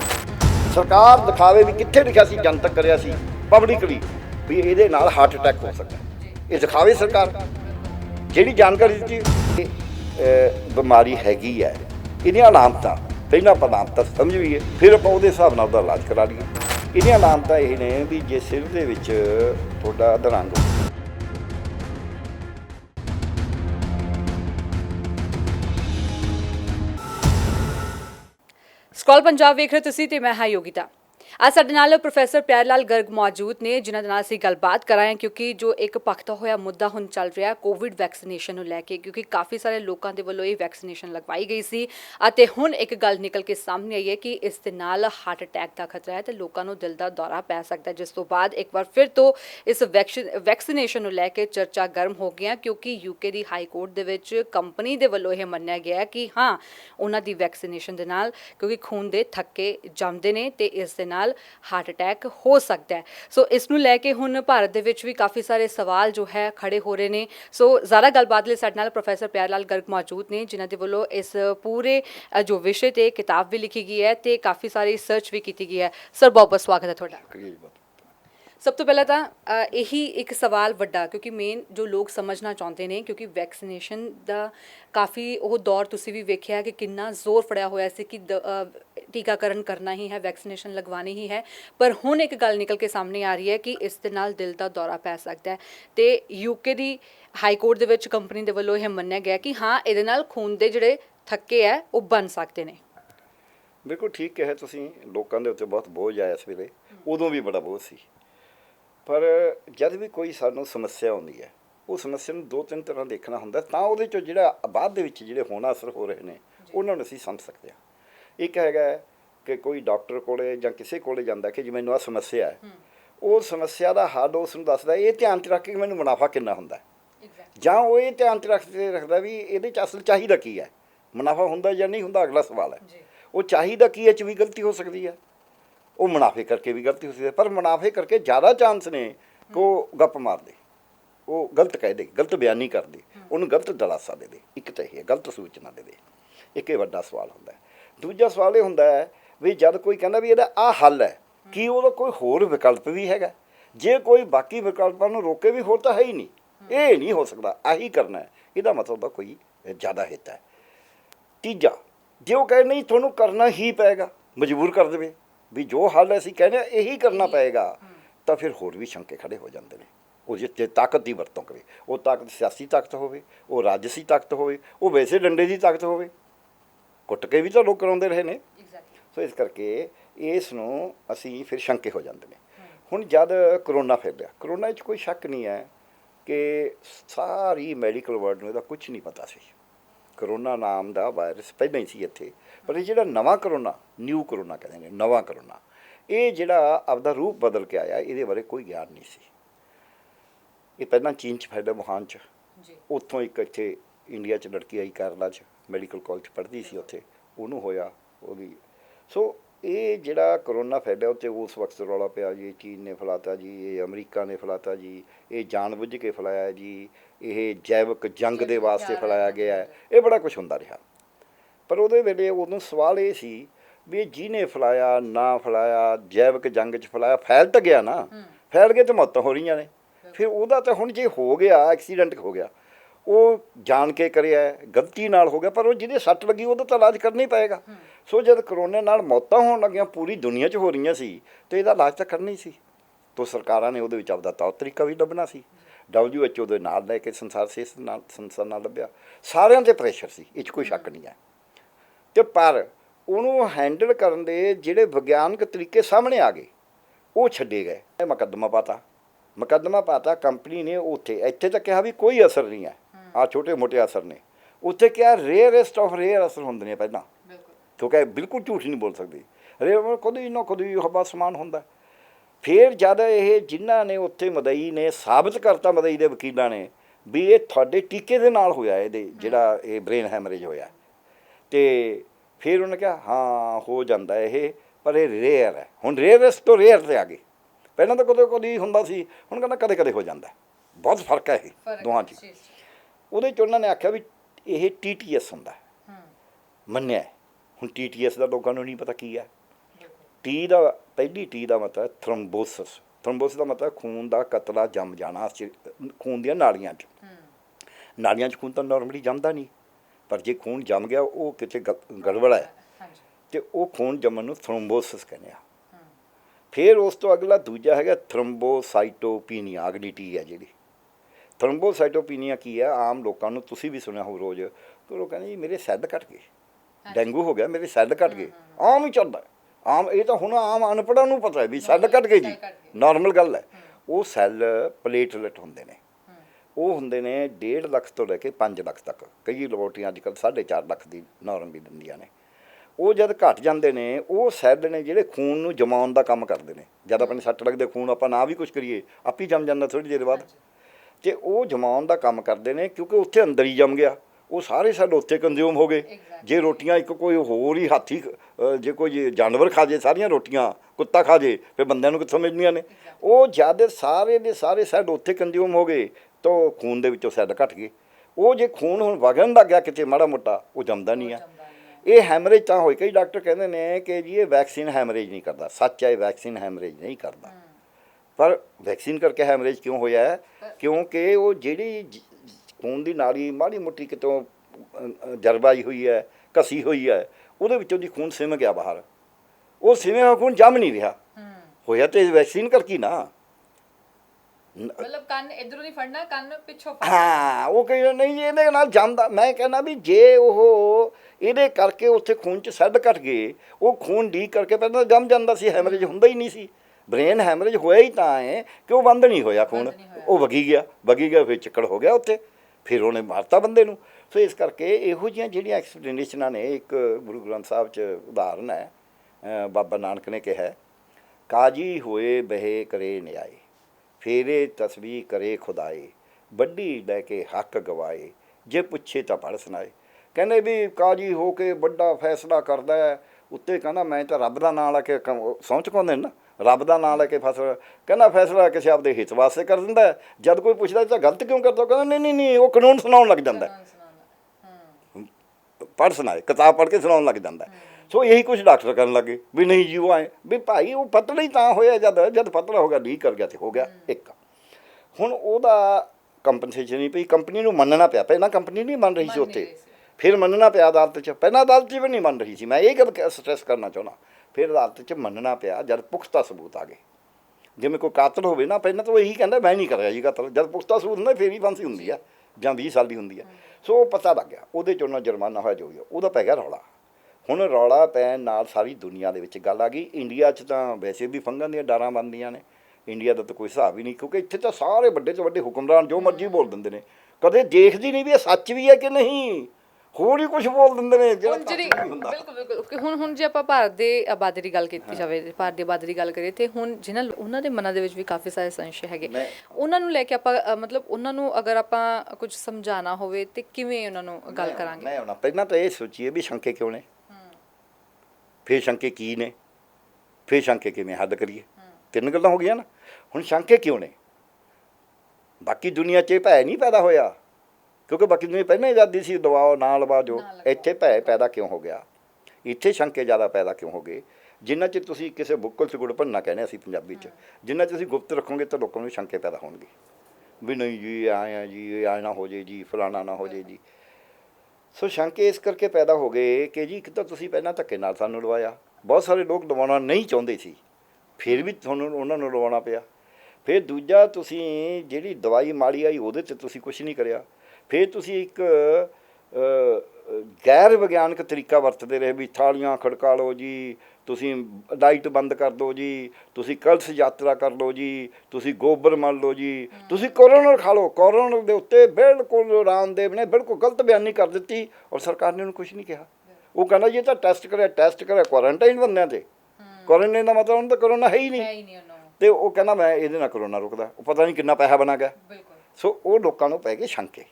ਸਰਕਾਰ ਦਿਖਾਵੇ ਵੀ ਕਿੱਥੇ ਲਿਖਿਆ ਸੀ ਜਨਤਕ ਕਰਿਆ ਸੀ ਪਬਲਿਕਲੀ ਵੀ ਇਹਦੇ ਨਾਲ ਹਾਰਟ ਅਟੈਕ ਹੋ ਸਕਦਾ। ਇਹ ਦਿਖਾਵੇ ਸਰਕਾਰ। ਜਿਹੜੀ ਜਾਣਕਾਰੀ ਦਿੱਤੀ ਬਿਮਾਰੀ ਹੈਗੀ ਹੈ। ਇਹਦੀਆਂ ਅਲਾਮਤਾਂ, ਪਹਿਲਾਂ ਆਪਾਂ ਅਲਾਮਤਾਂ ਸਮਝੀਏ, ਫਿਰ ਆਪਾਂ ਉਹਦੇ ਹਿਸਾਬ ਨਾਲ ਉਹਦਾ ਇਲਾਜ ਕਰਾ ਲਈਏ। ਇਹਦੀਆਂ ਅਲਾਮਤਾਂ ਇਹ ਨੇ ਵੀ ਜੇ ਸਿਰ ਦੇ ਵਿੱਚ ਤੁਹਾਡਾ ਅਧਰੰਗ ਸਕੋਲ ਪੰਜਾਬ ਵੇਖ ਰਹੇ ਤੁਸੀਂ ਤੇ ਮੈਂ ਹਾਂ ਯੋਗਿਤਾ। ਅੱਜ ਸਾਡੇ ਨਾਲ ਪ੍ਰੋਫੈਸਰ ਪਿਆਰ ਲਾਲ ਗਰਗ ਮੌਜੂਦ ਨੇ, ਜਿਨ੍ਹਾਂ ਦੇ ਨਾਲ ਅਸੀਂ ਗੱਲਬਾਤ ਕਰਾਂਗੇ, ਕਿਉਂਕਿ ਜੋ ਇੱਕ ਪਖਤਾ ਹੋਇਆ ਮੁੱਦਾ ਹੁਣ ਚੱਲ ਰਿਹਾ ਕੋਵਿਡ ਵੈਕਸੀਨੇਸ਼ਨ ਨੂੰ ਲੈ ਕੇ, ਕਿਉਂਕਿ ਕਾਫੀ ਸਾਰੇ ਲੋਕਾਂ ਦੇ ਵੱਲੋਂ ਇਹ ਵੈਕਸੀਨੇਸ਼ਨ ਲਗਵਾਈ ਗਈ ਸੀ ਅਤੇ ਹੁਣ ਇੱਕ ਗੱਲ ਨਿਕਲ ਕੇ ਸਾਹਮਣੇ ਆਈ ਹੈ ਕਿ ਇਸ ਦੇ ਨਾਲ ਹਾਰਟ ਅਟੈਕ ਦਾ ਖਤਰਾ ਹੈ ਤੇ ਲੋਕਾਂ ਨੂੰ ਦਿਲ ਦਾ ਦੌਰਾ ਪੈ ਸਕਦਾ ਹੈ। ਜਿਸ ਤੋਂ ਬਾਅਦ ਇੱਕ ਵਾਰ ਫਿਰ ਤੋਂ ਇਸ ਵੈਕਸੀਨੇਸ਼ਨ ਨੂੰ ਲੈ ਕੇ ਚਰਚਾ ਗਰਮ ਹੋ ਗਈਆਂ, ਕਿਉਂਕਿ ਯੂਕੇ ਦੀ ਹਾਈ ਕੋਰਟ ਦੇ ਵਿੱਚ ਕੰਪਨੀ ਦੇ ਵੱਲੋਂ ਇਹ ਮੰਨਿਆ ਗਿਆ ਹੈ ਕਿ ਹਾਂ, ਉਹਨਾਂ ਦੀ ਵੈਕਸੀਨੇਸ਼ਨ ਦੇ ਨਾਲ, ਕਿਉਂਕਿ ਖੂਨ ਦੇ ਥੱਕੇ ਜੰਮਦੇ ਨੇ ਤੇ ਇਸ ਦੇ ਨਾਲ ਹਾਰਟ ਅਟੈਕ ਹੋ ਸਕਦਾ ਹੈ। ਸੋ ਇਸ ਨੂੰ ਲੈ ਕੇ ਹੁਣ ਭਾਰਤ ਦੇ ਵਿੱਚ ਵੀ ਕਾਫੀ ਸਾਰੇ ਸਵਾਲ ਜੋ ਹੈ ਖੜੇ ਹੋ ਰਹੇ ਨੇ। ਸੋ ਜ਼ਿਆਦਾ ਗੱਲਬਾਤ ਲਈ ਸਾਡੇ ਨਾਲ ਪ੍ਰੋਫੈਸਰ ਪਿਆਰ ਲਾਲ ਗਰਗ ਮੌਜੂਦ ਨੇ, ਜਿਨ੍ਹਾਂ ਦੇ ਵੱਲੋਂ ਇਸ ਪੂਰੇ ਜੋ ਵਿਸ਼ੇ ਤੇ ਕਿਤਾਬ ਵੀ ਲਿਖੀ ਗਈ ਹੈ ਤੇ ਕਾਫੀ ਸਾਰੀ ਰਿਸਰਚ ਵੀ ਕੀਤੀ ਗਈ ਹੈ। ਸਰ ਬਹੁਤ ਬਹੁਤ ਸਵਾਗਤ ਹੈ ਤੁਹਾਡਾ। ਸਭ ਤੋਂ ਪਹਿਲਾਂ ਤਾਂ ਅ, ਇਹੀ ਇੱਕ ਸਵਾਲ ਵੱਡਾ ਕਿਉਂਕਿ ਮੇਨ ਜੋ ਲੋਕ ਸਮਝਣਾ ਚਾਹੁੰਦੇ ਨੇ ਕਿਉਂਕਿ ਵੈਕਸੀਨੇਸ਼ਨ ਦਾ ਕਾਫੀ ਉਹ ਦੌਰ ਤੁਸੀਂ ਵੀ ਵੇਖਿਆ ਕਿ ਕਿੰਨਾ ਜ਼ੋਰ ਫੜਿਆ ਹੋਇਆ ਸੀ ਕਿ ਦ- ਅ, ਟੀਕਾਕਰਨ ਕਰਨਾ ਹੀ ਹੈ ਵੈਕਸੀਨੇਸ਼ਨ ਲਗਵਾਉਣੀ ਹੀ ਹੈ। ਪਰ ਹੁਣ ਇੱਕ ਗੱਲ ਨਿਕਲ ਕੇ ਸਾਹਮਣੇ ਆ ਰਹੀ ਹੈ ਕਿ ਇਸ ਦੇ ਨਾਲ ਦਿਲ ਦਾ ਦੌਰਾ ਪੈ ਸਕਦਾ ਹੈ। ਤੇ ਯੂਕੇ ਦੀ ਹਾਈ ਕੋਰਟ ਦੇ ਵਿੱਚ ਕੰਪਨੀ ਦੇ ਵੱਲੋਂ ਇਹ ਮੰਨਿਆ ਗਿਆ ਕਿ ਹਾਂ ਇਹਦੇ ਨਾਲ ਖੂਨ ਦੇ ਜਿਹੜੇ ਥੱਕੇ ਹੈ ਉਹ ਬਣ ਸਕਦੇ ਨੇ। ਬਿਲਕੁਲ ਠੀਕ ਕਿਹਾ ਤੁਸੀਂ ਲੋਕਾਂ ਦੇ ਉੱਤੇ ਬਹੁਤ ਬੋਝ ਆਇਆ ਇਸ ਵੇਲੇ। ਉਦੋਂ ਵੀ ਬੜਾ ਬੋਝ ਸੀ। ਪਰ ਜਦ ਵੀ ਕੋਈ ਸਾਨੂੰ ਸਮੱਸਿਆ ਆਉਂਦੀ ਹੈ ਉਹ ਸਮੱਸਿਆ ਨੂੰ ਦੋ ਤਿੰਨ ਤਰ੍ਹਾਂ ਦੇਖਣਾ ਹੁੰਦਾ ਤਾਂ ਉਹਦੇ ਚੋਂ ਜਿਹੜਾ ਬਾਅਦ ਦੇ ਵਿੱਚ ਜਿਹੜੇ ਹੋਣਾ ਅਸਰ ਹੋ ਰਹੇ ਨੇ ਉਹਨਾਂ ਨੂੰ ਅਸੀਂ ਸਮਝ ਸਕਦੇ ਹਾਂ। ਇੱਕ ਹੈਗਾ ਕਿ ਕੋਈ ਡਾਕਟਰ ਕੋਲੇ ਜਾਂ ਕਿਸੇ ਕੋਲੇ ਜਾਂਦਾ ਕਿ ਜੀ ਮੈਨੂੰ ਆ ਸਮੱਸਿਆ ਹੈ। ਉਹ ਸਮੱਸਿਆ ਦਾ ਹੱਲ ਉਸ ਨੂੰ ਦੱਸਦਾ ਇਹ ਧਿਆਨ 'ਚ ਰੱਖ ਕੇ ਮੈਨੂੰ ਮੁਨਾਫਾ ਕਿੰਨਾ ਹੁੰਦਾ ਜਾਂ ਉਹ ਇਹ ਧਿਆਨ 'ਚ ਰੱਖਦੇ ਰੱਖਦਾ ਵੀ ਇਹਦੇ 'ਚ ਅਸਲ ਚਾਹੀਦਾ ਕੀ ਹੈ? ਮੁਨਾਫਾ ਹੁੰਦਾ ਜਾਂ ਨਹੀਂ ਹੁੰਦਾ ਅਗਲਾ ਸਵਾਲ ਹੈ। ਉਹ ਚਾਹੀਦਾ ਕੀ ਹੈ 'ਚ ਵੀ ਗਲਤੀ ਹੋ ਸਕਦੀ ਹੈ? ਉਹ ਮੁਨਾਫੇ ਕਰਕੇ ਵੀ ਗਲਤੀ ਹੋ ਸਕਦੀ ਹੈ ਪਰ ਮੁਨਾਫੇ ਕਰਕੇ ਜ਼ਿਆਦਾ ਚਾਂਸ ਨੇ ਕਿ ਉਹ ਗੱਪ ਮਾਰ ਦੇ। ਉਹ ਗਲਤ ਕਹਿ ਦੇ ਗਲਤ ਬਿਆਨੀ ਕਰ ਦੇ ਉਹਨੂੰ ਗਲਤ ਦਲਾਸਾ ਦੇ ਦੇ। ਇੱਕ ਤਾਂ ਇਹ ਹੈ, ਗਲਤ ਸੂਚਨਾ ਦੇ ਦੇ। ਇੱਕ ਇਹ ਵੱਡਾ ਸਵਾਲ ਹੁੰਦਾ ਦੂਜਾ ਸਵਾਲ ਇਹ ਹੁੰਦਾ ਹੈ ਵੀ ਜਦ ਕੋਈ ਕਹਿੰਦਾ ਵੀ ਇਹਦਾ ਆ ਹੱਲ ਹੈ ਕੀ ਉਹਦਾ ਕੋਈ ਹੋਰ ਵਿਕਲਪ ਵੀ ਹੈਗਾ? ਜੇ ਕੋਈ ਬਾਕੀ ਵਿਕਲਪਾਂ ਨੂੰ ਰੋਕੇ ਵੀ ਹੋਰ ਤਾਂ ਹੈ ਹੀ ਨਹੀਂ। ਇਹ ਨਹੀਂ ਹੋ ਸਕਦਾ ਆਹੀ ਕਰਨਾ ਹੈ। ਇਹਦਾ ਮਤਲਬ ਤਾਂ ਕੋਈ ਜ਼ਿਆਦਾ ਹਿੱਤ ਹੈ। ਤੀਜਾ ਜੇ ਉਹ ਕਹੇ ਨਹੀਂ ਤੁਹਾਨੂੰ ਕਰਨਾ ਹੀ ਪਏਗਾ ਮਜਬੂਰ ਕਰ ਦੇਵੇ। ਵੀ ਜੋ ਹੱਲ ਅਸੀਂ ਕਹਿੰਦੇ ਹਾਂ, ਇਹੀ ਕਰਨਾ ਪਏਗਾ। ਤਾਂ ਫਿਰ ਹੋਰ ਵੀ ਸ਼ੰਕੇ ਖੜੇ ਹੋ ਜਾਂਦੇ ਨੇ। ਉਹ ਜੇ ਜੇ ਤਾਕਤ ਦੀ ਵਰਤੋਂ ਕਰੇ। ਉਹ ਤਾਕਤ ਸਿਆਸੀ ਤਾਕਤ ਹੋਵੇ ਉਹ ਰਾਜਸੀ ਤਾਕਤ ਹੋਵੇ ਉਹ ਵੈਸੇ ਡੰਡੇ ਦੀ ਤਾਕਤ ਹੋਵੇ। ਕੁੱਟ ਕੇ ਵੀ ਤਾਂ ਲੋਕ ਕਰਾਉਂਦੇ ਰਹੇ ਨੇ। ਸੋ ਇਸ ਕਰਕੇ ਇਸ ਨੂੰ ਅਸੀਂ ਫਿਰ ਸ਼ੰਕੇ ਹੋ ਜਾਂਦੇ ਨੇ। ਹੁਣ ਜਦ ਕਰੋਨਾ ਫੈਲਿਆ ਕਰੋਨਾ ਵਿੱਚ ਕੋਈ ਸ਼ੱਕ ਨਹੀਂ ਹੈ ਕਿ ਸਾਰੀ ਮੈਡੀਕਲ ਵਰਲਡ ਨੂੰ ਇਹਦਾ ਕੁਝ ਨਹੀਂ ਪਤਾ ਸੀ। ਕਰੋਨਾ ਨਾਮ ਦਾ ਵਾਇਰਸ ਪਹਿਲਾਂ ਹੀ ਸੀ ਇੱਥੇ। ਪਰ ਇਹ ਜਿਹੜਾ ਨਵਾਂ ਕਰੋਨਾ ਨਿਊ ਕਰੋਨਾ ਕਹਿੰਦੇ ਨੇ ਨਵਾਂ ਕਰੋਨਾ ਇਹ ਜਿਹੜਾ ਆਪਦਾ ਰੂਪ ਬਦਲ ਕੇ ਆਇਆ ਇਹਦੇ ਬਾਰੇ ਕੋਈ ਗਿਆਨ ਨਹੀਂ ਸੀ। ਇਹ ਪਹਿਲਾਂ ਚੀਨ ਚ ਫੈਲਿਆ ਵੁਹਾਨ ਚ। ਜੀ। ਉੱਥੋਂ ਇੱਕ ਇੱਥੇ ਇੰਡੀਆ 'ਚ ਲੜਕੀ ਆਈ ਕੇਰਲਾ 'ਚ ਮੈਡੀਕਲ ਕਾਲਜ ਪੜ੍ਹਦੀ ਸੀ ਉੱਥੇ। ਉਹਨੂੰ ਹੋਇਆ ਉਹਦੀ ਸੋ ਇਹ ਜਿਹੜਾ ਕਰੋਨਾ ਫੈਲਿਆ ਉੱਤੇ ਉਸ ਵਕਤ ਰੌਲਾ ਪਿਆ ਜੀ ਚੀਨ ਨੇ ਫੈਲਾਤਾ ਜੀ ਇਹ ਅਮਰੀਕਾ ਨੇ ਫੈਲਾਤਾ ਜੀ ਇਹ ਜਾਣਬੁੱਝ ਕੇ ਫੈਲਾਇਆ ਜੀ ਇਹ ਜੈਵਿਕ ਜੰਗ ਦੇ ਵਾਸਤੇ ਫੈਲਾਇਆ ਗਿਆ ਹੈ। ਇਹ ਬੜਾ ਕੁਝ ਹੁੰਦਾ ਰਿਹਾ। ਪਰ ਉਹਦੇ ਵੇਲੇ ਉਦੋਂ ਸਵਾਲ ਇਹ ਸੀ ਵੀ ਜਿਹਨੇ ਫੈਲਾਇਆ ਨਾ ਫੈਲਾਇਆ ਜੈਵਿਕ ਜੰਗ 'ਚ ਫੈਲਾਇਆ ਫੈਲ ਤਾਂ ਗਿਆ ਨਾ। ਫੈਲ ਗਏ ਤਾਂ ਮੌਤਾਂ ਹੋ ਰਹੀਆਂ ਨੇ। ਫਿਰ ਉਹਦਾ ਤਾਂ ਹੁਣ ਜੇ ਹੋ ਗਿਆ ਐਕਸੀਡੈਂਟ ਹੋ ਗਿਆ ਉਹ ਜਾਣ ਕੇ ਕਰਿਆ ਗਲਤੀ ਨਾਲ ਹੋ ਗਿਆ ਪਰ ਉਹ ਜਿਹਦੇ ਸੱਟ ਲੱਗੀ ਉਹਦਾ ਤਾਂ ਇਲਾਜ ਕਰਨਾ ਹੀ ਪਏਗਾ। ਸੋ ਜਦ ਕਰੋਨਾ ਨਾਲ ਮੌਤਾਂ ਹੋਣ ਲੱਗੀਆਂ ਪੂਰੀ ਦੁਨੀਆ 'ਚ ਹੋ ਰਹੀਆਂ ਸੀ ਤੇ ਇਹਦਾ ਇਲਾਜ ਤਾਂ ਕਰਨਾ ਹੀ ਸੀ। ਤੋ ਸਰਕਾਰਾਂ ਨੇ ਉਹਦੇ ਵਿੱਚ ਆਪਦਾ ਤੌਰ ਤਰੀਕਾ ਵੀ ਲੱਭਣਾ ਸੀ। WHO ਦੇ ਨਾਲ ਲੈ ਕੇ ਸੰਸਾਰ ਸਿਹਤ ਨਾਲ ਸੰਸਥਾ ਨਾਲ ਲੱਭਿਆ। ਸਾਰਿਆਂ ਤੇ ਪ੍ਰੈਸ਼ਰ ਸੀ ਇਹ 'ਚ ਕੋਈ ਸ਼ੱਕ ਨਹੀਂ ਹੈ। ਤੇ ਪਰ ਉਹਨੂੰ ਹੈਂਡਲ ਕਰਨ ਦੇ ਜਿਹੜੇ ਵਿਗਿਆਨਕ ਤਰੀਕੇ ਸਾਹਮਣੇ ਆ ਗਏ ਉਹ ਛੱਡੇ ਗਏ। ਇਹ ਮੁਕੱਦਮਾ ਪਾਤਾ। ਮੁਕੱਦਮਾ ਪਾਤਾ ਕੰਪਨੀ ਨੇ ਉੱਥੇ ਇੱਥੇ ਤਾਂ ਕਿਹਾ ਵੀ ਕੋਈ ਅਸਰ ਨਹੀਂ ਹੈ। ਆ ਛੋਟੇ ਮੋਟੇ ਅਸਰ ਨੇ। ਉੱਥੇ ਕਿਹਾ ਰੇਅਰੈਸਟ ਆਫ ਰੇਅਰ ਅਸਰ ਹੁੰਦੇ ਨੇ ਪਹਿਲਾਂ। ਬਿਲਕੁਲ। ਕਿਉਂਕਿ ਬਿਲਕੁਲ ਝੂਠ ਨਹੀਂ ਬੋਲ ਸਕਦੀ। ਰੇਅਰ ਕਦੇ ਨਾ ਕਦੇ ਹਵਾ ਸਮਾਨ ਹੁੰਦਾ। ਫਿਰ ਜਦ ਇਹ ਜਿਨ੍ਹਾਂ ਨੇ ਉੱਥੇ ਮਦਈ ਨੇ ਸਾਬਤ ਕਰਤਾ ਮਦਈ ਦੇ ਵਕੀਲਾਂ ਨੇ ਵੀ ਇਹ ਤੁਹਾਡੇ ਟੀਕੇ ਦੇ ਨਾਲ ਹੋਇਆ ਇਹਦੇ ਜਿਹੜਾ ਇਹ ਬ੍ਰੇਨ ਹੈਮਰੇਜ ਹੋਇਆ। ਤੇ ਫਿਰ ਉਹਨੇ ਕਿਹਾ ਹਾਂ ਹੋ ਜਾਂਦਾ ਇਹ ਪਰ ਇਹ ਰੇਅਰ ਹੈ। ਹੁਣ ਰੇਅਰੈਸਟ ਤੋਂ ਰੇਅਰ ਤੇ ਆ ਗਏ। ਪਹਿਲਾਂ ਤਾਂ ਕਦੇ ਕਦੇ ਹੁੰਦਾ ਸੀ ਹੁਣ ਕਹਿੰਦਾ ਕਦੇ ਕਦੇ ਹੋ ਜਾਂਦਾ। ਬਹੁਤ ਫ਼ਰਕ ਹੈ ਇਹ ਦੋਹਾਂ 'ਚ। ਉਹਦੇ 'ਚ ਉਹਨਾਂ ਨੇ ਆਖਿਆ ਵੀ ਇਹ ਟੀਟੀਐਸ ਹੁੰਦਾ। ਮੰਨਿਆ। ਹੁਣ ਟੀਟੀਐਸ ਦਾ ਲੋਕਾਂ ਨੂੰ ਨਹੀਂ ਪਤਾ ਕੀ ਹੈ ਟੀ ਦਾ ਪਹਿਲੀ ਟੀ ਦਾ ਮਤਲਬ ਥ੍ਰੰਬੋਸਿਸ ਥ੍ਰੰਬੋਸਿਸ ਦਾ ਮਤਲਬ ਖੂਨ ਦਾ ਕਤਲਾ ਜੰਮ ਜਾਣਾ ਖੂਨ ਦੀਆਂ ਨਾਲੀਆਂ 'ਚ। ਨਾਲੀਆਂ 'ਚ ਖੂਨ ਤਾਂ ਨਾਰਮਲੀ ਜੰਮਦਾ ਨਹੀਂ ਪਰ ਜੇ ਖੂਨ ਜੰਮ ਗਿਆ ਉਹ ਕਿਤੇ ਗੜਬੜ ਹੈ। ਤੇ ਉਹ ਖੂਨ ਜੰਮਣ ਨੂੰ ਥ੍ਰੰਬੋਸਿਸ ਕਹਿੰਦੇ ਆ। ਫਿਰ ਉਸ ਤੋਂ ਅਗਲਾ ਦੂਜਾ ਹੈਗਾ ਥ੍ਰੰਬੋਸਾਈਟੋਪੀਨੀਆ ਅਗਲੀ ਟੀ ਹੈ ਜਿਹੜੀ। ਥ੍ਰੰਬੋਸਾਈਟੋਪੀਨੀਆ ਕੀ ਹੈ? ਆਮ ਲੋਕਾਂ ਨੂੰ ਤੁਸੀਂ ਵੀ ਸੁਣਿਆ ਹੋ ਰੋਜ਼। ਕਿ ਉਹ ਕਹਿੰਦੇ ਜੀ ਮੇਰੇ ਸੈੱਲ ਘਟ ਗਏ। ਡੇਂਗੂ ਹੋ ਗਿਆ ਮੇਰੇ ਸੈੱਲ ਘਟ ਗਏ। ਆਮ ਹੀ ਚੱਲਦਾ। ਆਮ ਇਹ ਤਾਂ ਹੁਣ ਆਮ ਅਨਪੜ੍ਹਾਂ ਨੂੰ ਪਤਾ ਹੈ ਵੀ ਸੈੱਲ ਘਟ ਗਏ ਜੀ। ਨਾਰਮਲ ਗੱਲ ਹੈ। ਉਹ ਸੈੱਲ ਪਲੇਟਲੇਟ ਹੁੰਦੇ ਨੇ। ਉਹ ਹੁੰਦੇ ਨੇ 1.5 ਲੱਖ ਤੋਂ ਲੈ ਕੇ 5 ਲੱਖ ਤੱਕ। ਕਈ ਲੈਬੋਰਟਰੀਆਂ ਅੱਜ ਕੱਲ੍ਹ 4.5 ਲੱਖ ਦੀ ਨਾਰਮ ਵੀ ਦਿੰਦੀਆਂ ਨੇ। ਉਹ ਜਦ ਘਟ ਜਾਂਦੇ ਨੇ ਉਹ ਸੈੱਲ ਨੇ ਜਿਹੜੇ ਖੂਨ ਨੂੰ ਜਮਾਉਣ ਦਾ ਕੰਮ ਕਰਦੇ ਨੇ। ਜਦ ਆਪਣੇ ਸੱਟ ਲੱਗਦੇ ਖੂਨ ਆਪਾਂ ਨਾ ਵੀ ਕੁਝ ਕਰੀਏ ਆਪੇ ਜੰਮ ਜਾਂਦਾ ਥੋੜੀ ਦੇਰ ਬਾਅਦ। ਤੇ ਉਹ ਜਮਾਉਣ ਦਾ ਕੰਮ ਕਰਦੇ ਨੇ ਕਿਉਂਕਿ ਉੱਥੇ ਅੰਦਰ ਹੀ ਜੰਮ ਗਿਆ। ਉਹ ਸਾਰੇ ਸੈੱਲ ਉੱਥੇ ਕੰਜ਼ਿਊਮ ਹੋ ਗਏ. ਜੇ ਰੋਟੀਆਂ ਇੱਕ ਕੋਈ ਹੋਰ ਹੀ ਹਾਥੀ ਜੇ ਕੋਈ ਜਾਨਵਰ ਖਾ ਜੇ ਸਾਰੀਆਂ ਰੋਟੀਆਂ ਕੁੱਤਾ ਖਾ ਜੇ ਫਿਰ ਬੰਦਿਆਂ ਨੂੰ ਕਿੱਥੋਂ ਮਿਲਣੀਆਂ ਨੇ? ਉਹ ਜਦ ਸਾਰੇ ਦੇ ਸਾਰੇ ਸੈੱਲ ਉੱਥੇ ਕੰਜ਼ਿਊਮ ਹੋ ਗਏ ਤਾਂ ਖੂਨ ਦੇ ਵਿੱਚੋਂ ਸੈੱਲ ਘਟ ਗਏ। ਉਹ ਜੇ ਖੂਨ ਹੁਣ ਵਗਣ ਲੱਗ ਗਿਆ ਕਿਤੇ ਮਾੜਾ ਮੋਟਾ ਉਹ ਜੰਮਦਾ ਨਹੀਂ ਆ। ਇਹ ਹੈਮਰੇਜ ਤਾਂ ਹੋਈ ਕਈ ਡਾਕਟਰ ਕਹਿੰਦੇ ਨੇ ਕਿ ਜੀ ਇਹ ਵੈਕਸੀਨ ਹੈਮਰੇਜ ਨਹੀਂ ਕਰਦਾ। ਸੱਚ ਹੈ ਇਹ ਵੈਕਸੀਨ ਹੈਮਰੇਜ ਨਹੀਂ ਕਰਦਾ। ਪਰ ਵੈਕਸੀਨ ਕਰਕੇ ਹੈਮਰੇਜ ਕਿਉਂ ਹੋਇਆ? ਹੈ ਕਿਉਂਕਿ ਉਹ ਜਿਹੜੀ ਖੂਨ ਦੀ ਨਾਲੀ ਮਾੜੀ ਮੋਟੀ ਕਿਤੋਂ ਜਰਬਾਈ ਹੋਈ ਹੈ ਕਸੀ ਹੋਈ ਹੈ ਉਹਦੇ ਵਿੱਚੋਂ ਦੀ ਖੂਨ ਸਿਮ ਗਿਆ ਬਾਹਰ। ਉਹ ਸਿਮਿਆ ਹੋਇਆ ਖੂਨ ਜੰਮ ਨਹੀਂ ਰਿਹਾ। ਹੋਇਆ ਤੇ ਵੈਕਸੀਨ ਕਰਕੇ ਨਾ? ਨ- ਮਤਲਬ ਕੰਨ ਇਧਰੋਂ ਨਹੀਂ ਫੜਨਾ ਕੰਨ ਪਿੱਛੋਂ ਹਾਂ ਉਹ ਕਹਿੰਦੇ ਨਹੀਂ ਇਹਦੇ ਨਾਲ ਜੰਮਦਾ ਮੈਂ ਕਹਿੰਦਾ ਵੀ ਜੇ ਉਹ ਇਹਦੇ ਕਰਕੇ ਉੱਥੇ ਖੂਨ ਚ ਸੈੱਲ ਘਟ ਗਏ ਉਹ ਖੂਨ ਡੀ ਕਰਕੇ ਪਹਿਲਾਂ ਜੰਮ ਜਾਂਦਾ ਸੀ ਹੈਮਰੇਜ ਹੁੰਦਾ ਹੀ ਨਹੀਂ ਸੀ। ਬ੍ਰੇਨ ਹੈਮਰੇਜ ਹੋਇਆ ਹੀ ਤਾਂ ਹੈ ਕਿ ਉਹ ਬੰਦ ਨਹੀਂ ਹੋਇਆ ਖੂਨ। ਉਹ ਵਗੀ ਗਿਆ ਵਗੀ ਗਿਆ ਫਿਰ ਚੱਕੜ ਹੋ ਗਿਆ ਉੱਥੇ। ਫਿਰ ਉਹਨੇ ਮਾਰਤਾ ਬੰਦੇ ਨੂੰ। ਸੋ ਇਸ ਕਰਕੇ ਇਹੋ ਜਿਹੀਆਂ ਜਿਹੜੀਆਂ ਐਕਸਪਲੇਨੇਸ਼ਨਾਂ ਨੇ, ਇੱਕ ਗੁਰੂ ਗ੍ਰੰਥ ਸਾਹਿਬ ਚ ਉਦਾਹਰਨ ਹੈ ਬਾਬਾ ਨਾਨਕ ਨੇ ਕਿਹਾ, ਕਾਜੀ ਹੋਏ ਬਹਿ ਕਰੇ ਨਿਆਏ, ਫੇਰੇ ਤਸਬੀਹ ਕਰੇ ਖੁਦਾਏ, ਵੱਡੀ ਲੈ ਕੇ ਹੱਕ ਗਵਾਏ, ਜੇ ਪੁੱਛੇ ਤਾਂ ਪੜ ਸੁਣਾਏ। ਕਹਿੰਦੇ ਵੀ ਕਾਜੀ ਹੋ ਕੇ ਵੱਡਾ ਫੈਸਲਾ ਕਰਦਾ ਹੈ, ਉੱਤੇ ਕਹਿੰਦਾ ਮੈਂ ਤਾਂ ਰੱਬ ਦਾ ਨਾਮ ਲੈ ਕੇ ਕੰਮ- ਸਹੁੰ ਚੁਕਾਉਂਦੇ ਨਾ। ਰੱਬ ਦਾ ਨਾਮ ਲੈ ਕੇ ਫੈਸਲਾ ਕਹਿੰਦਾ ਫੈਸਲਾ ਕਿਸੇ ਆਪਦੇ ਹਿੱਤ ਵਾਸਤੇ ਕਰ ਦਿੰਦਾ। ਜਦ ਕੋਈ ਪੁੱਛਦਾ ਤਾਂ ਗਲਤ ਕਿਉਂ ਕਰਦਾ ਕਹਿੰਦਾ ਨਹੀਂ ਨਹੀਂ ਨਹੀਂ ਉਹ ਕਾਨੂੰਨ ਸੁਣਾਉਣ ਲੱਗ ਜਾਂਦਾ। ਪੜ ਸੁਣਾਏ ਕਿਤਾਬ ਪੜ੍ਹ ਕੇ ਸੁਣਾਉਣ ਲੱਗ ਜਾਂਦਾ। ਸੋ ਇਹੀ ਕੁਝ ਡਾਕਟਰ ਕਰਨ ਲੱਗੇ ਵੀ ਨਹੀਂ ਜੀ ਉਹ ਆਏ ਵੀ ਭਾਈ ਉਹ ਪਤਲਾ ਹੀ ਤਾਂ ਹੋਇਆ ਜਦ ਜਦ ਪਤਲਾ ਹੋ ਗਿਆ ਲੀਕ ਕਰ ਗਿਆ ਤੇ ਹੋ ਗਿਆ ਇੱਕ ਹੁਣ ਉਹਦਾ ਕੰਪਨਸੇਸ਼ਨ ਨਹੀਂ ਪਈ ਕੰਪਨੀ ਨੂੰ ਮੰਨਣਾ ਪਿਆ ਪਹਿਲਾਂ ਕੰਪਨੀ ਨਹੀਂ ਮੰਨ ਰਹੀ ਸੀ ਉੱਥੇ। ਫਿਰ ਮੰਨਣਾ ਪਿਆ ਅਦਾਲਤ 'ਚ ਪਹਿਲਾਂ ਅਦਾਲਤ 'ਚ ਵੀ ਨਹੀਂ ਮੰਨ ਰਹੀ ਸੀ ਮੈਂ ਇਹ ਗੱਲ ਸਟ੍ਰੈਸ ਕਰਨਾ ਚਾਹੁੰਦਾ ਫਿਰ ਅਦਾਲਤ 'ਚ ਮੰਨਣਾ ਪਿਆ, ਜਦ ਪੁਖਤਾ ਸਬੂਤ ਆ ਗਏ। ਜਿਵੇਂ ਕੋਈ ਕਾਤਲ ਹੋਵੇ ਨਾ, ਪਹਿਲਾਂ ਤਾਂ ਉਹ ਇਹੀ ਕਹਿੰਦਾ, ਮੈਂ ਨਹੀਂ ਕਰਿਆ ਜੀ ਕਾਤਲ। ਜਦ ਪੁਖਤਾ ਸਬੂਤ ਹੁੰਦਾ, ਫੇਰ ਹੀ ਫਾਂਸੀ ਹੁੰਦੀ ਆ, ਜਾਂ 20 ਸਾਲ ਦੀ ਹੁੰਦੀ ਆ। ਸੋ ਉਹ ਪਤਾ ਲੱਗ ਗਿਆ, ਉਹਦੇ 'ਚ ਉਹਨਾਂ ਜੁਰਮਾਨਾ ਹੋਇਆ ਜੋ ਵੀ ਉਹਦਾ ਪੈ ਗਿਆ ਰੌਲਾ। ਹੁਣ ਰੌਲਾ ਪੈਣ ਨਾਲ ਸਾਰੀ ਦੁਨੀਆ ਦੇ ਵਿੱਚ ਗੱਲ ਆ ਗਈ। ਇੰਡੀਆ 'ਚ ਤਾਂ ਵੈਸੇ ਵੀ ਫੰਗਾਂ ਦੀਆਂ ਡਾਰਾਂ ਬਣਦੀਆਂ ਨੇ। ਇੰਡੀਆ ਦਾ ਤਾਂ ਕੋਈ ਹਿਸਾਬ ਹੀ ਨਹੀਂ, ਕਿਉਂਕਿ ਇੱਥੇ ਤਾਂ ਸਾਰੇ ਵੱਡੇ ਤੋਂ ਵੱਡੇ ਹੁਕਮਰਾਨ ਜੋ ਮਰਜ਼ੀ ਬੋਲ ਦਿੰਦੇ ਨੇ। ਕਦੇ ਦੇਖਦੀ ਨਹੀਂ ਵੀ ਇਹ ਸੱਚ ਵੀ ਹੈ ਕਿ ਨਹੀਂ। ਹੋਰ ਹੀ ਕੁਝ ਬੋਲ ਦਿੰਦੇ ਨੇ ਜਿਹੜਾ ਹੁਣ ਜਿਹੜੀ ਸੱਚ ਨਹੀਂ ਹੁੰਦਾ। ਬਿਲਕੁਲ ਬਿਲਕੁਲ। ਕਿ ਹੁਣ ਹੁਣ ਜੇ ਆਪਾਂ ਭਾਰਤ ਦੇ ਆਬਾਦੀ ਦੀ ਗੱਲ ਕੀਤੀ ਜਾਵੇ ਭਾਰਤ ਦੀ ਆਬਾਦੀ ਦੀ ਗੱਲ ਕਰੀਏ ਤੇ ਹੁਣ ਜਿਨ੍ਹਾਂ ਲੋ- ਉਹਨਾਂ ਦੇ ਮਨਾਂ ਦੇ ਵਿੱਚ ਵੀ ਕਾਫੀ ਸਾਰੇ ਸੰਸ਼ੇ ਹੈਗੇ। ਮੈਂ- ਉਹਨਾਂ ਨੂੰ ਲੈ ਕੇ ਆਪਾਂ ਅ, ਮਤਲਬ ਉਹਨਾਂ ਨੂੰ ਅਗਰ ਆਪਾਂ ਕੁਝ ਸਮਝਾਣਾ ਹੋਵੇ ਤੇ ਕਿਵੇਂ ਉਹਨਾਂ ਨੂੰ ਗੱਲ ਮੈਂ- ਕਰਾਂਗੇ? ਮੈਂ ਹੁਣ ਪਹਿਲਾਂ ਤਾਂ ਇਹ ਸੋਚੀਏ ਵੀ ਸ਼ੰਕੇ ਕਿਉਂ ਨੇ? ਫੇਰ ਸ਼ੰਕੇ ਕੀ ਨੇ? ਫੇਰ ਸ਼ੰਕੇ ਕਿਵੇਂ? ਹੱਲ ਕਰੀਏ। ਤਿੰਨ ਗੱਲਾਂ ਹੋ ਗਈਆਂ ਨਾ। ਹੁਣ ਸ਼ੰਕੇ ਕਿਉਂ ਨੇ? ਬਾਕੀ ਦੁਨੀਆ 'ਚ ਇਹ ਭੈ ਨਹੀਂ ਪੈਦਾ ਹੋਇਆ। ਕਿਉਂਕਿ ਬਾਕੀ ਦੁਨੀਆ ਪਹਿਲਾਂ ਹੀ ਆਜ਼ਾਦੀ ਸੀ ਦਵਾਓ ਨਾ ਲਵਾਜੋ ਨਾ ਲਗਾਓ। ਇੱਥੇ ਭੈ ਪੈਦਾ ਕਿਉਂ ਹੋ ਗਿਆ? ਇੱਥੇ ਸ਼ੰਕੇ ਜ਼ਿਆਦਾ ਪੈਦਾ ਕਿਉਂ ਹੋ ਗਏ? ਜਿੰਨਾ ਚਿਰ ਤੁਸੀਂ ਕਿਸੇ ਬੁੱਕਲ 'ਚ ਗੁੜ ਭੰਨਾ ਕਹਿੰਦੇ ਅਸੀਂ ਪੰਜਾਬੀ 'ਚ ਜਿੰਨਾ ਚਿਰ ਤੁਸੀਂ ਗੁਪਤ ਰੱਖੋਗੇ ਤਾਂ ਲੋਕਾਂ ਨੂੰ ਸ਼ੰਕੇ ਪੈਦਾ ਹੋਣਗੇ। ਵੀ ਨਹੀਂ ਜੀ ਆਏ ਆ ਜੀ ਆਏ ਨਾ ਹੋ ਜੇ ਜੀ ਫਲਾਣਾ ਨਾ ਹੋ ਜੇ ਜੀ। ਸੋ ਸ਼ੰਕੇ ਇਸ ਕਰਕੇ ਪੈਦਾ ਹੋ ਗਏ ਕਿ ਜੀ ਇੱਕ ਤਾਂ ਤੁਸੀਂ ਪਹਿਲਾਂ ਧੱਕੇ ਨਾਲ ਸਾਨੂੰ ਲਵਾਇਆ। ਬਹੁਤ ਸਾਰੇ ਲੋਕ ਲਵਾਉਣਾ ਨਹੀਂ ਚਾਹੁੰਦੇ ਸੀ। ਫਿਰ ਵੀ ਤੁਹਾਨੂੰ ਉਹਨਾਂ ਨੂੰ ਲਵਾਉਣਾ ਪਿਆ। ਫਿਰ ਦੂਜਾ ਤੁਸੀਂ ਜਿਹੜੀ ਦਵਾਈ ਮਾੜੀ ਆਈ ਉਹਦੇ ਤੇ ਤੁਸੀਂ ਕੁਝ ਨਹੀਂ ਕਰਿਆ। ਫਿਰ ਤੁਸੀਂ ਇੱਕ ਗੈਰ ਵਿਗਿਆਨਕ ਤਰੀਕਾ ਵਰਤਦੇ ਰਹੇ ਵੀ ਥਾਲੀਆਂ ਖੜਕਾ ਲਓ ਜੀ ਤੁਸੀਂ ਲਾਈਟ ਬੰਦ ਕਰ ਦਿਓ ਜੀ ਤੁਸੀਂ ਕਲਸ ਯਾਤਰਾ ਕਰ ਲਓ ਜੀ ਤੁਸੀਂ ਗੋਬਰ ਮੰਨ ਲਓ ਜੀ ਤੁਸੀਂ ਕੋਰੋਨਾ ਖਾ ਲਓ। ਕੋਰੋਨਾ ਦੇ ਉੱਤੇ ਬਿਲਕੁਲ ਰਾਮਦੇਵ ਨੇ ਬਿਲਕੁਲ ਗਲਤ ਬਿਆਨੀ ਕਰ ਦਿੱਤੀ ਔਰ ਸਰਕਾਰ ਨੇ ਉਹਨੂੰ ਕੁਝ ਨਹੀਂ ਕਿਹਾ। ਉਹ ਕਹਿੰਦਾ ਜੀ ਇਹ ਤਾਂ ਟੈਸਟ ਕਰਿਆ ਟੈਸਟ ਕਰਿਆ ਕੁਆਰੰਟਾਈਨ ਬੰਦਿਆਂ ਤੇ। ਕੁਆਰੰਟਾਈਨ ਦਾ ਮਤਲਬ ਉਹਨਾਂ ਤਾਂ ਕਰੋਨਾ ਹੈ ਹੀ ਨਹੀਂ। ਤੇ ਉਹ ਕਹਿੰਦਾ ਮੈਂ ਇਹਦੇ ਨਾਲ ਕਰੋਨਾ ਰੁਕਦਾ ਉਹ ਪਤਾ ਨਹੀਂ ਕਿੰਨਾ ਪੈਸਾ ਬਣਾ ਗਿਆ। ਸੋ ਉਹ ਲੋਕਾਂ ਨੂੰ ਪੈ ਗਏ ਸ਼ੰਕੇ।